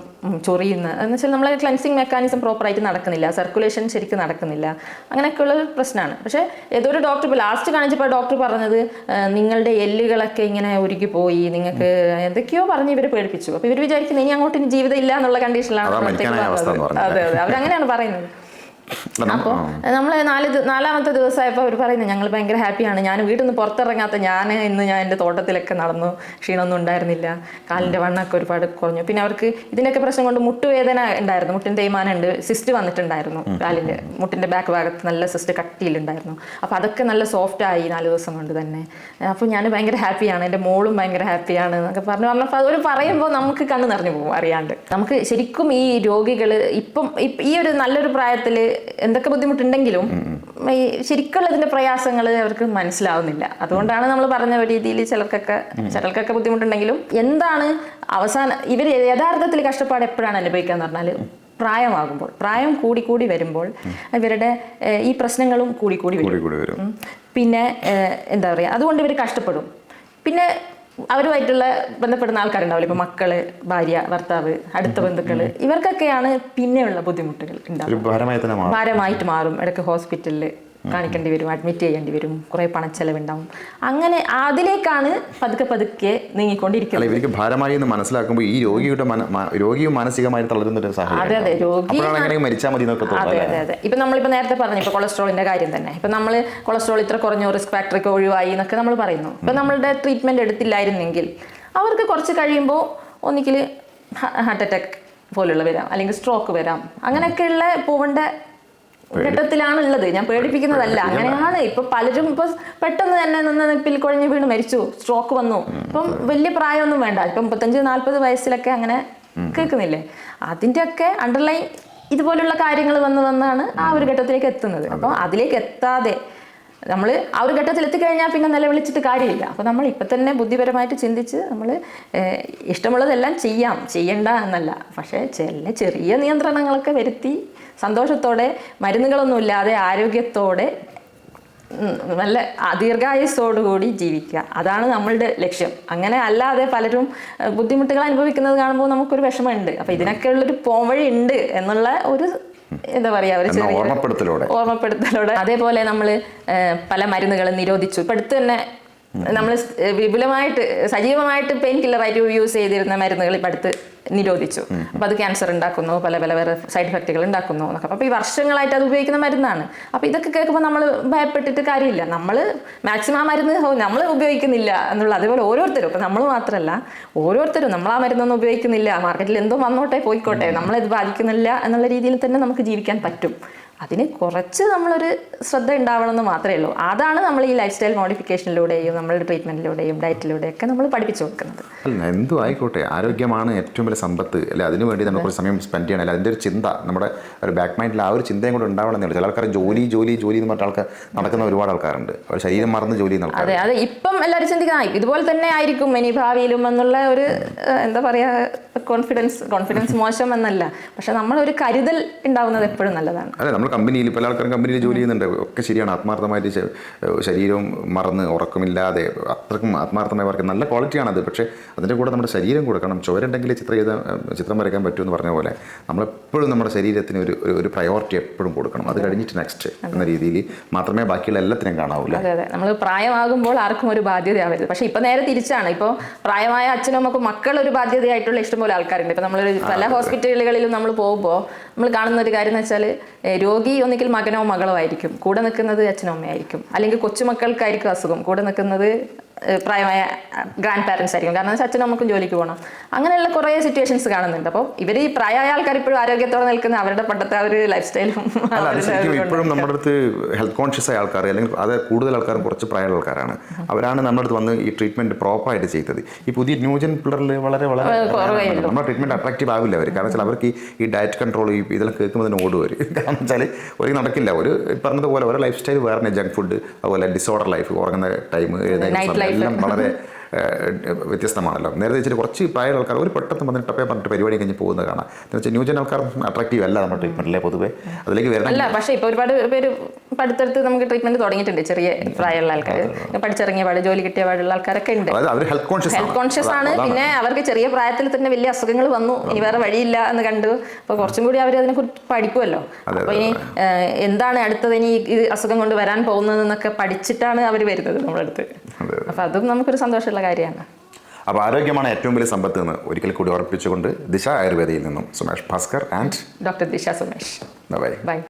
ചൊറിയുന്ന വെച്ചാൽ നമ്മളെ ക്ലൻസിങ് മെക്കാനിസം പ്രോപ്പറായിട്ട് നടക്കുന്നില്ല. സർക്കുലേഷൻ ശരിക്കും നടക്കുന്നില്ല. അങ്ങനെയൊക്കെയുള്ള പ്രശ്നമാണ്. പക്ഷേ ഏതൊരു ഡോക്ടർ ഇപ്പോൾ ലാസ്റ്റ് കാണിച്ചപ്പോൾ ഡോക്ടർ പറഞ്ഞത് നിങ്ങളുടെ എല്ലുകളൊക്കെ ഇങ്ങനെ ഉരുകി പോയി. നിങ്ങൾക്ക് എന്തൊക്കെയോ പറഞ്ഞ് ഇവർ പേടിപ്പിച്ചു. അപ്പോൾ ഇവർ വിചാരിക്കുന്നത് ഇനി അങ്ങോട്ട് ഇനി ജീവിതം ഇല്ല എന്നുള്ള കണ്ടീഷനിലാണ് അതാ. അതെ. അവരങ്ങനെയാണ് പറയുന്നത്. അപ്പോൾ നമ്മൾ നാല് നാലാമത്തെ ദിവസമായപ്പോൾ അവർ പറയുന്നത് ഞങ്ങൾ ഭയങ്കര ഹാപ്പിയാണ്. ഞാൻ വീട്ടിൽ നിന്ന് പുറത്തിറങ്ങാത്ത ഞാൻ ഇന്ന് ഞാൻ എന്റെ തോട്ടത്തിലൊക്കെ നടന്നു. ക്ഷീണമൊന്നും ഉണ്ടായിരുന്നില്ല. കാലിന്റെ വണ്ണൊക്കെ ഒരുപാട് കുറഞ്ഞു. പിന്നെ അവർക്ക് ഇതിന്റെയൊക്കെ പ്രശ്നം കൊണ്ട് മുട്ടുവേദന ഉണ്ടായിരുന്നു. മുട്ടിന്റെ തേയ്മാനം ഉണ്ട് സിസ്റ്റ് വന്നിട്ടുണ്ടായിരുന്നു കാലിന്റെ മുട്ടിന്റെ ബാക്ക് ഭാഗത്ത് നല്ല സിസ്റ്റ് കട്ടിയിലുണ്ടായിരുന്നു. അപ്പോൾ അതൊക്കെ നല്ല സോഫ്റ്റ് ആയി നാല് ദിവസം കൊണ്ട് തന്നെ. അപ്പോൾ ഞാൻ ഭയങ്കര ഹാപ്പിയാണ്. എന്റെ മോളും ഭയങ്കര ഹാപ്പിയാണ് എന്നൊക്കെ പറഞ്ഞു പറഞ്ഞപ്പോൾ അവർ പറയുമ്പോൾ നമുക്ക് കണ്ണ് നിറഞ്ഞു പോകും അറിയാണ്ട്. നമുക്ക് ശരിക്കും ഈ രോഗികൾ ഇപ്പം ഈ ഒരു നല്ലൊരു പ്രായത്തിൽ എന്തൊക്കെ ബുദ്ധിമുട്ടുണ്ടെങ്കിലും ഈ ശരിക്കുള്ള ഇതിന്റെ പ്രയാസങ്ങൾ അവർക്ക് മനസ്സിലാവുന്നില്ല. അതുകൊണ്ടാണ് നമ്മൾ പറഞ്ഞ രീതിയിൽ ചിലർക്കൊക്കെ ചിലർക്കൊക്കെ ബുദ്ധിമുട്ടുണ്ടെങ്കിലും എന്താണ് അവസാനം ഇവർ യഥാർത്ഥത്തിൽ കഷ്ടപ്പാട് എപ്പോഴാണ് അനുഭവിക്കുക എന്ന് പറഞ്ഞാൽ പ്രായമാകുമ്പോൾ പ്രായം കൂടി കൂടി വരുമ്പോൾ ഇവരുടെ ഈ പ്രശ്നങ്ങളും കൂടി കൂടി വരും. കൂടി കൂടി വരും പിന്നെ എന്താ പറയുക അതുകൊണ്ട് ഇവർ കഷ്ടപ്പെടും. പിന്നെ അവരുമായിട്ടുള്ള ബന്ധപ്പെടുന്ന ആൾക്കാരുണ്ടാവില്ല? ഇപ്പൊ മക്കൾ ഭാര്യ ഭർത്താവ് അടുത്ത ബന്ധുക്കൾ. ഇവർക്കൊക്കെയാണ് പിന്നെയുള്ള ബുദ്ധിമുട്ടുകൾ ഉണ്ടാവും ഭാരമായിട്ട് മാറും. ഇടയ്ക്ക് ഹോസ്പിറ്റലിൽ കാണിക്കേണ്ടി വരും അഡ്മിറ്റ് ചെയ്യേണ്ടി വരും കുറെ പണച്ചെലവുണ്ടാവും അങ്ങനെ അതിലേക്കാണ് പതുക്കെ പതുക്കെ നീങ്ങിക്കൊണ്ടിരിക്കുന്നത്. ഇവർക്ക് ഭാരമായി എന്ന് മനസ്സിലാക്കുമ്പോൾ ഈ രോഗിയുടെ രോഗിയും മാനസികമായി തളരുന്ന ഒരു അതെ അതെ. രോഗി മരിച്ചാൽ മതി അതെ അതെ അതെ. ഇപ്പൊ നമ്മളിപ്പോ നേരത്തെ പറഞ്ഞു ഇപ്പൊ കൊളസ്ട്രോളിന്റെ കാര്യം തന്നെ. ഇപ്പൊ നമ്മൾ കൊളസ്ട്രോൾ ഇത്ര കുറഞ്ഞ റിസ്ക് ഫാക്ടർ ഒക്കെ ഒഴിവായി എന്നൊക്കെ നമ്മൾ പറയുന്നു. ഇപ്പൊ നമ്മളുടെ ട്രീറ്റ്മെന്റ് എടുത്തില്ലായിരുന്നെങ്കിൽ അവർക്ക് കുറച്ച് കഴിയുമ്പോൾ ഒന്നിക്കിൽ ഹാർട്ട് അറ്റാക്ക് പോലുള്ള വരാം അല്ലെങ്കിൽ സ്ട്രോക്ക് വരാം. അങ്ങനെയൊക്കെയുള്ള പോവേണ്ട ഘട്ടത്തിലാണ് ഉള്ളത് ഞാൻ പേടിപ്പിക്കുന്നതല്ല. അങ്ങനെയാണ്. ഇപ്പൊ പലരും ഇപ്പൊ പെട്ടെന്ന് തന്നെ നിന്ന് നിപ്പിൽ കുഴഞ്ഞു വീണ് മരിച്ചു. സ്ട്രോക്ക് വന്നു. ഇപ്പം വലിയ പ്രായമൊന്നും വേണ്ട. ഇപ്പം മുപ്പത്തഞ്ച് നാല്പത് വയസ്സിലൊക്കെ അങ്ങനെ കേൾക്കുന്നില്ലേ? അതിന്റെ ഒക്കെ അണ്ടർലൈൻ ഇതുപോലുള്ള കാര്യങ്ങൾ വന്ന് വന്നാണ് ആ ഒരു ഘട്ടത്തിലേക്ക് എത്തുന്നത്. അപ്പോൾ അതിലേക്ക് എത്താതെ നമ്മൾ ആ ഒരു ഘട്ടത്തിൽ എത്തിക്കഴിഞ്ഞാൽ പിന്നെ നിലവിളിച്ചിട്ട് കാര്യമില്ല. അപ്പോൾ നമ്മൾ ഇപ്പം തന്നെ ബുദ്ധിപരമായിട്ട് ചിന്തിച്ച് നമ്മൾ ഇഷ്ടമുള്ളതെല്ലാം ചെയ്യാം. ചെയ്യണ്ട എന്നല്ല. പക്ഷേ ചില ചെറിയ നിയന്ത്രണങ്ങളൊക്കെ വരുത്തി സന്തോഷത്തോടെ മരുന്നുകളൊന്നുമില്ലാതെ ആരോഗ്യത്തോടെ നല്ല ദീർഘായുസ്സോടുകൂടി ജീവിക്കുക. അതാണ് നമ്മളുടെ ലക്ഷ്യം. അങ്ങനെ അല്ലാതെ പലരും ബുദ്ധിമുട്ടുകൾ അനുഭവിക്കുന്നത് കാണുമ്പോൾ നമുക്കൊരു വിഷമമുണ്ട്. അപ്പൊ ഇതിനൊക്കെ ഉള്ളൊരു പോംവഴി ഉണ്ട് എന്നുള്ള ഒരു എന്താ പറയാ ഒരു ചെറിയ ഓർമ്മപ്പെടുത്തലോടെ. ഓർമ്മപ്പെടുത്തലോടെ. അതേപോലെ നമ്മൾ പല മരുന്നുകളും നിരോധിച്ചു. ഇപ്പൊ അടുത്ത് തന്നെ നമ്മൾ വിപുലമായിട്ട് സജീവമായിട്ട് പെയിൻ കില്ലറായിട്ട് യൂസ് ചെയ്തിരുന്ന മരുന്നുകൾ ഇപ്പം അടുത്ത് നിരോധിച്ചു. അപ്പോൾ അത് ക്യാൻസർ ഉണ്ടാക്കുന്നു പല പല വേറെ സൈഡ് എഫക്റ്റുകൾ ഉണ്ടാക്കുന്നു എന്നൊക്കെ. അപ്പോൾ ഈ വർഷങ്ങളായിട്ട് അത് ഉപയോഗിക്കുന്ന മരുന്നാണ്. അപ്പോൾ ഇതൊക്കെ കേൾക്കുമ്പോൾ നമ്മൾ ഭയപ്പെട്ടിട്ട് കാര്യമില്ല. നമ്മൾ മാക്സിമം ആ മരുന്ന് നമ്മൾ ഉപയോഗിക്കുന്നില്ല എന്നുള്ള അതുപോലെ ഓരോരുത്തരും. ഇപ്പം നമ്മൾ മാത്രമല്ല ഓരോരുത്തരും നമ്മൾ ആ മരുന്നൊന്നും ഉപയോഗിക്കുന്നില്ല. മാർക്കറ്റിൽ എന്തോ വന്നോട്ടെ പോയിക്കോട്ടെ. നമ്മളത് ബാധിക്കുന്നില്ല എന്നുള്ള രീതിയിൽ തന്നെ നമുക്ക് ജീവിക്കാൻ പറ്റും. അതിന് കുറച്ച് നമ്മളൊരു ശ്രദ്ധ ഉണ്ടാവണമെന്ന് മാത്രമേ ഉള്ളൂ. അതാണ് നമ്മൾ ഈ ലൈഫ് സ്റ്റൈൽ മോഡിഫിക്കേഷനിലൂടെയും നമ്മളുടെ ട്രീറ്റ്മെന്റിലൂടെയും ഡയറ്റിലൂടെയും ഒക്കെ നമ്മൾ പഠിപ്പിച്ചു കൊടുക്കുന്നത്. അല്ല എന്തു ആയിക്കോട്ടെ ആരോഗ്യമാണ് ഏറ്റവും വലിയ സമ്പത്ത്. അല്ലെ അതിനു വേണ്ടി നമ്മൾ കുറച്ച് സമയം സ്പെൻഡ് ചെയ്യണം. അല്ല അതിന്റെ ഒരു ചിന്ത നമ്മുടെ ഒരു ബാക്ക് മൈൻഡിൽ ആ ഒരു ചിന്തയും കൂടെ ഉണ്ടാവണമെന്നേ ഉള്ളൂ. ചില ആൾക്കാർ ജോലി ജോലി ജോലി എന്ന് പറഞ്ഞ ആൾക്കാർ നടക്കുന്ന ഒരുപാട് ആൾക്കാരുണ്ട്. അവർ ശരീരം മറന്ന് ജോലി ആൾക്കാർ അതെ അതെ ഇപ്പം എല്ലാവരും ചിന്തിക്കുന്ന ഇതുപോലെ തന്നെ ആയിരിക്കും. ഇനി ഭാവിയിലും എന്നുള്ള ഒരു എന്താ പറയാ കോൺഫിഡൻസ് കോൺഫിഡൻസ് മോശം എന്നല്ല. പക്ഷെ നമ്മളൊരു കരുതൽ ഉണ്ടാവുന്നത് എപ്പോഴും നല്ലതാണ്. അതെ നമ്മൾ കമ്പനിയിൽ പല ആൾക്കാരും കമ്പനിയിൽ ജോലി ചെയ്യുന്നുണ്ട്. ഒക്കെ ശരിയാണ്. ആത്മാർത്ഥമായിട്ട് ശരീരവും മറന്ന് ഉറക്കമില്ലാതെ അത്രക്കും ആത്മാർത്ഥമായി വർക്ക് നല്ല ക്വാളിറ്റിയാണത്. പക്ഷേ അതിന്റെ കൂടെ നമ്മുടെ ശരീരം കൊടുക്കണം. ചുവരുണ്ടെങ്കിൽ ചിത്രം ചെയ്ത ചിത്രം വരയ്ക്കാൻ പറ്റുമെന്ന് പറഞ്ഞ പോലെ നമ്മളെപ്പോഴും നമ്മുടെ ശരീരത്തിന് ഒരു ഒരു- ഒരു പ്രയോറിറ്റി എപ്പോഴും കൊടുക്കണം. അത് കഴിഞ്ഞിട്ട് നെക്സ്റ്റ് എന്ന രീതിയിൽ മാത്രമേ ബാക്കിയുള്ള എല്ലാത്തിനും കാണാവൂല അതെ അതെ. നമ്മൾ പ്രായമാകുമ്പോൾ ആർക്കും ഒരു ബാധ്യതയാവരുത്. പക്ഷേ ഇപ്പം നേരെ തിരിച്ചാണ്. ഇപ്പോൾ പ്രായമായ അച്ഛനും അമ്മക്കും മക്കൾ ഒരു ബാധ്യതയായിട്ടുള്ള ഇഷ്ടംപോലെ ആൾക്കാരുണ്ട്. ഇപ്പം നമ്മൾ പല ഹോസ്പിറ്റലുകളിലും നമ്മൾ പോകുമ്പോൾ നമ്മൾ കാണുന്ന ഒരു കാര്യം എന്ന് വെച്ചാൽ രോഗി ഒന്നുകിൽ മകനോ മകളോ ആയിരിക്കും. കൂടെ നിൽക്കുന്നത് അച്ഛനോ അമ്മയായിരിക്കും. അല്ലെങ്കിൽ കൊച്ചുമക്കൾക്കായിരിക്കും അസുഖം. കൂടെ നിൽക്കുന്നത് പ്രായമായ ഗ്രാൻഡ് പാരൻസ് ആയിരിക്കും. കാരണം വെച്ചാൽ അച്ഛനും നമുക്കും ജോലിക്ക് പോകണം അങ്ങനെയുള്ള കുറേ സിറ്റുവേഷൻസ് കാണുന്നുണ്ട്. അപ്പോൾ ഇവർ ഈ പ്രായമായ ആൾക്കാർ ഇപ്പോഴും ആരോഗ്യത്തോടെ നിൽക്കുന്ന അവരുടെ പണ്ടത്തെ ആ ഒരു ലൈഫ് സ്റ്റൈലും ഇപ്പോഴും നമ്മുടെ അടുത്ത് ഹെൽത്ത് കോൺഷ്യസ് ആയ ആൾക്കാർ അല്ലെങ്കിൽ അത് കൂടുതൽ ആൾക്കാരും കുറച്ച് പ്രായമുള്ള ആൾക്കാരാണ്. അവരാണ് നമ്മുടെ അടുത്ത് വന്ന് ഈ ട്രീറ്റ്മെന്റ് പ്രോപ്പറായിട്ട് ചെയ്തത്. ഈ പുതിയ ന്യൂജൻ പിള്ളറിൽ വളരെ വളരെ നമ്മുടെ ട്രീറ്റ്മെന്റ് അട്രാക്റ്റീവ് ആവില്ല അവർ കാരണം വെച്ചാൽ അവർക്ക് ഈ- ഡയറ്റ് കൺട്രോൾ ഈ ഇതെല്ലാം കേൾക്കുമ്പോൾ തന്നെ ഓടും അവർ കാരണം വെച്ചാൽ ഒരു നടക്കില്ല. ഒരു പറഞ്ഞതുപോലെ ഓരോ ലൈഫ് സ്റ്റൈൽ വേറെ ജങ്ക് ഫുഡ് അതുപോലെ ഡിസോർഡർ ലൈഫ് ഉറങ്ങുന്ന ടൈം. എല്ലാം വളരെ വ്യത്യസ്തമാണല്ലോ. നേരത്തെ വെച്ചിട്ട് കുറച്ച് പ്രായ ആൾക്കാർ ഒരു പെട്ടെന്ന് വന്നിട്ട് ടപ്പേ പറഞ്ഞിട്ട് പരിപാടി കഴിഞ്ഞ് പോകുന്നത് കാണാം. എന്ന് വെച്ചാൽ ന്യൂജൻ ആൾക്കാർ അട്രാക്റ്റീവ് അല്ല നമ്മുടെ ട്രീറ്റ്മെന്റിലെ പൊതുവെ. അതിലേക്ക് വരണം. അല്ല പക്ഷേ ഇപ്പോൾ ഒരുപാട് പേര് പഠിത്തടുത്ത് നമുക്ക് ട്രീറ്റ്മെന്റ് തുടങ്ങിയിട്ടുണ്ട് ചെറിയ പ്രായമുള്ള ആൾക്കാർ പഠിച്ചിറങ്ങിയ പാട് ജോലി കിട്ടിയ പാടുള്ള ആൾക്കാരൊക്കെ ഉണ്ട്. അവർ ഹെൽത്ത് കോൺഷ്യസ് ഹെൽത്ത് കോൺഷ്യസ് ആണ്. പിന്നെ അവർക്ക് ചെറിയ പ്രായത്തിൽ തന്നെ വലിയ അസുഖങ്ങൾ വന്നു. ഇനി വേറെ വഴിയില്ല എന്ന് കണ്ടു. അപ്പോൾ കുറച്ചും കൂടി അവർ അതിനെക്കുറിച്ച് പഠിക്കുമല്ലോ അപ്പോൾ ഇനി എന്താണ് അടുത്തത്? ഇനി ഈ അസുഖം കൊണ്ട് വരാൻ പോകുന്നതെന്നൊക്കെ പഠിച്ചിട്ടാണ് അവർ വരുന്നത് നമ്മുടെ അടുത്ത്. അപ്പോൾ അതും. നമുക്കൊരു സന്തോഷമുള്ള കാര്യമാണ്. അപ്പോൾ ആരോഗ്യമാണ് ഏറ്റവും വലിയ സമ്പത്ത് എന്ന് ഒരിക്കൽ കൂടി ഉറപ്പിച്ചുകൊണ്ട് ദിശ ആയുർവേദയിൽ നിന്നും സുമേഷ് ഭാസ്കർ ആൻഡ് ഡോക്ടർ ദിശ സുമേഷ്. Bye bye.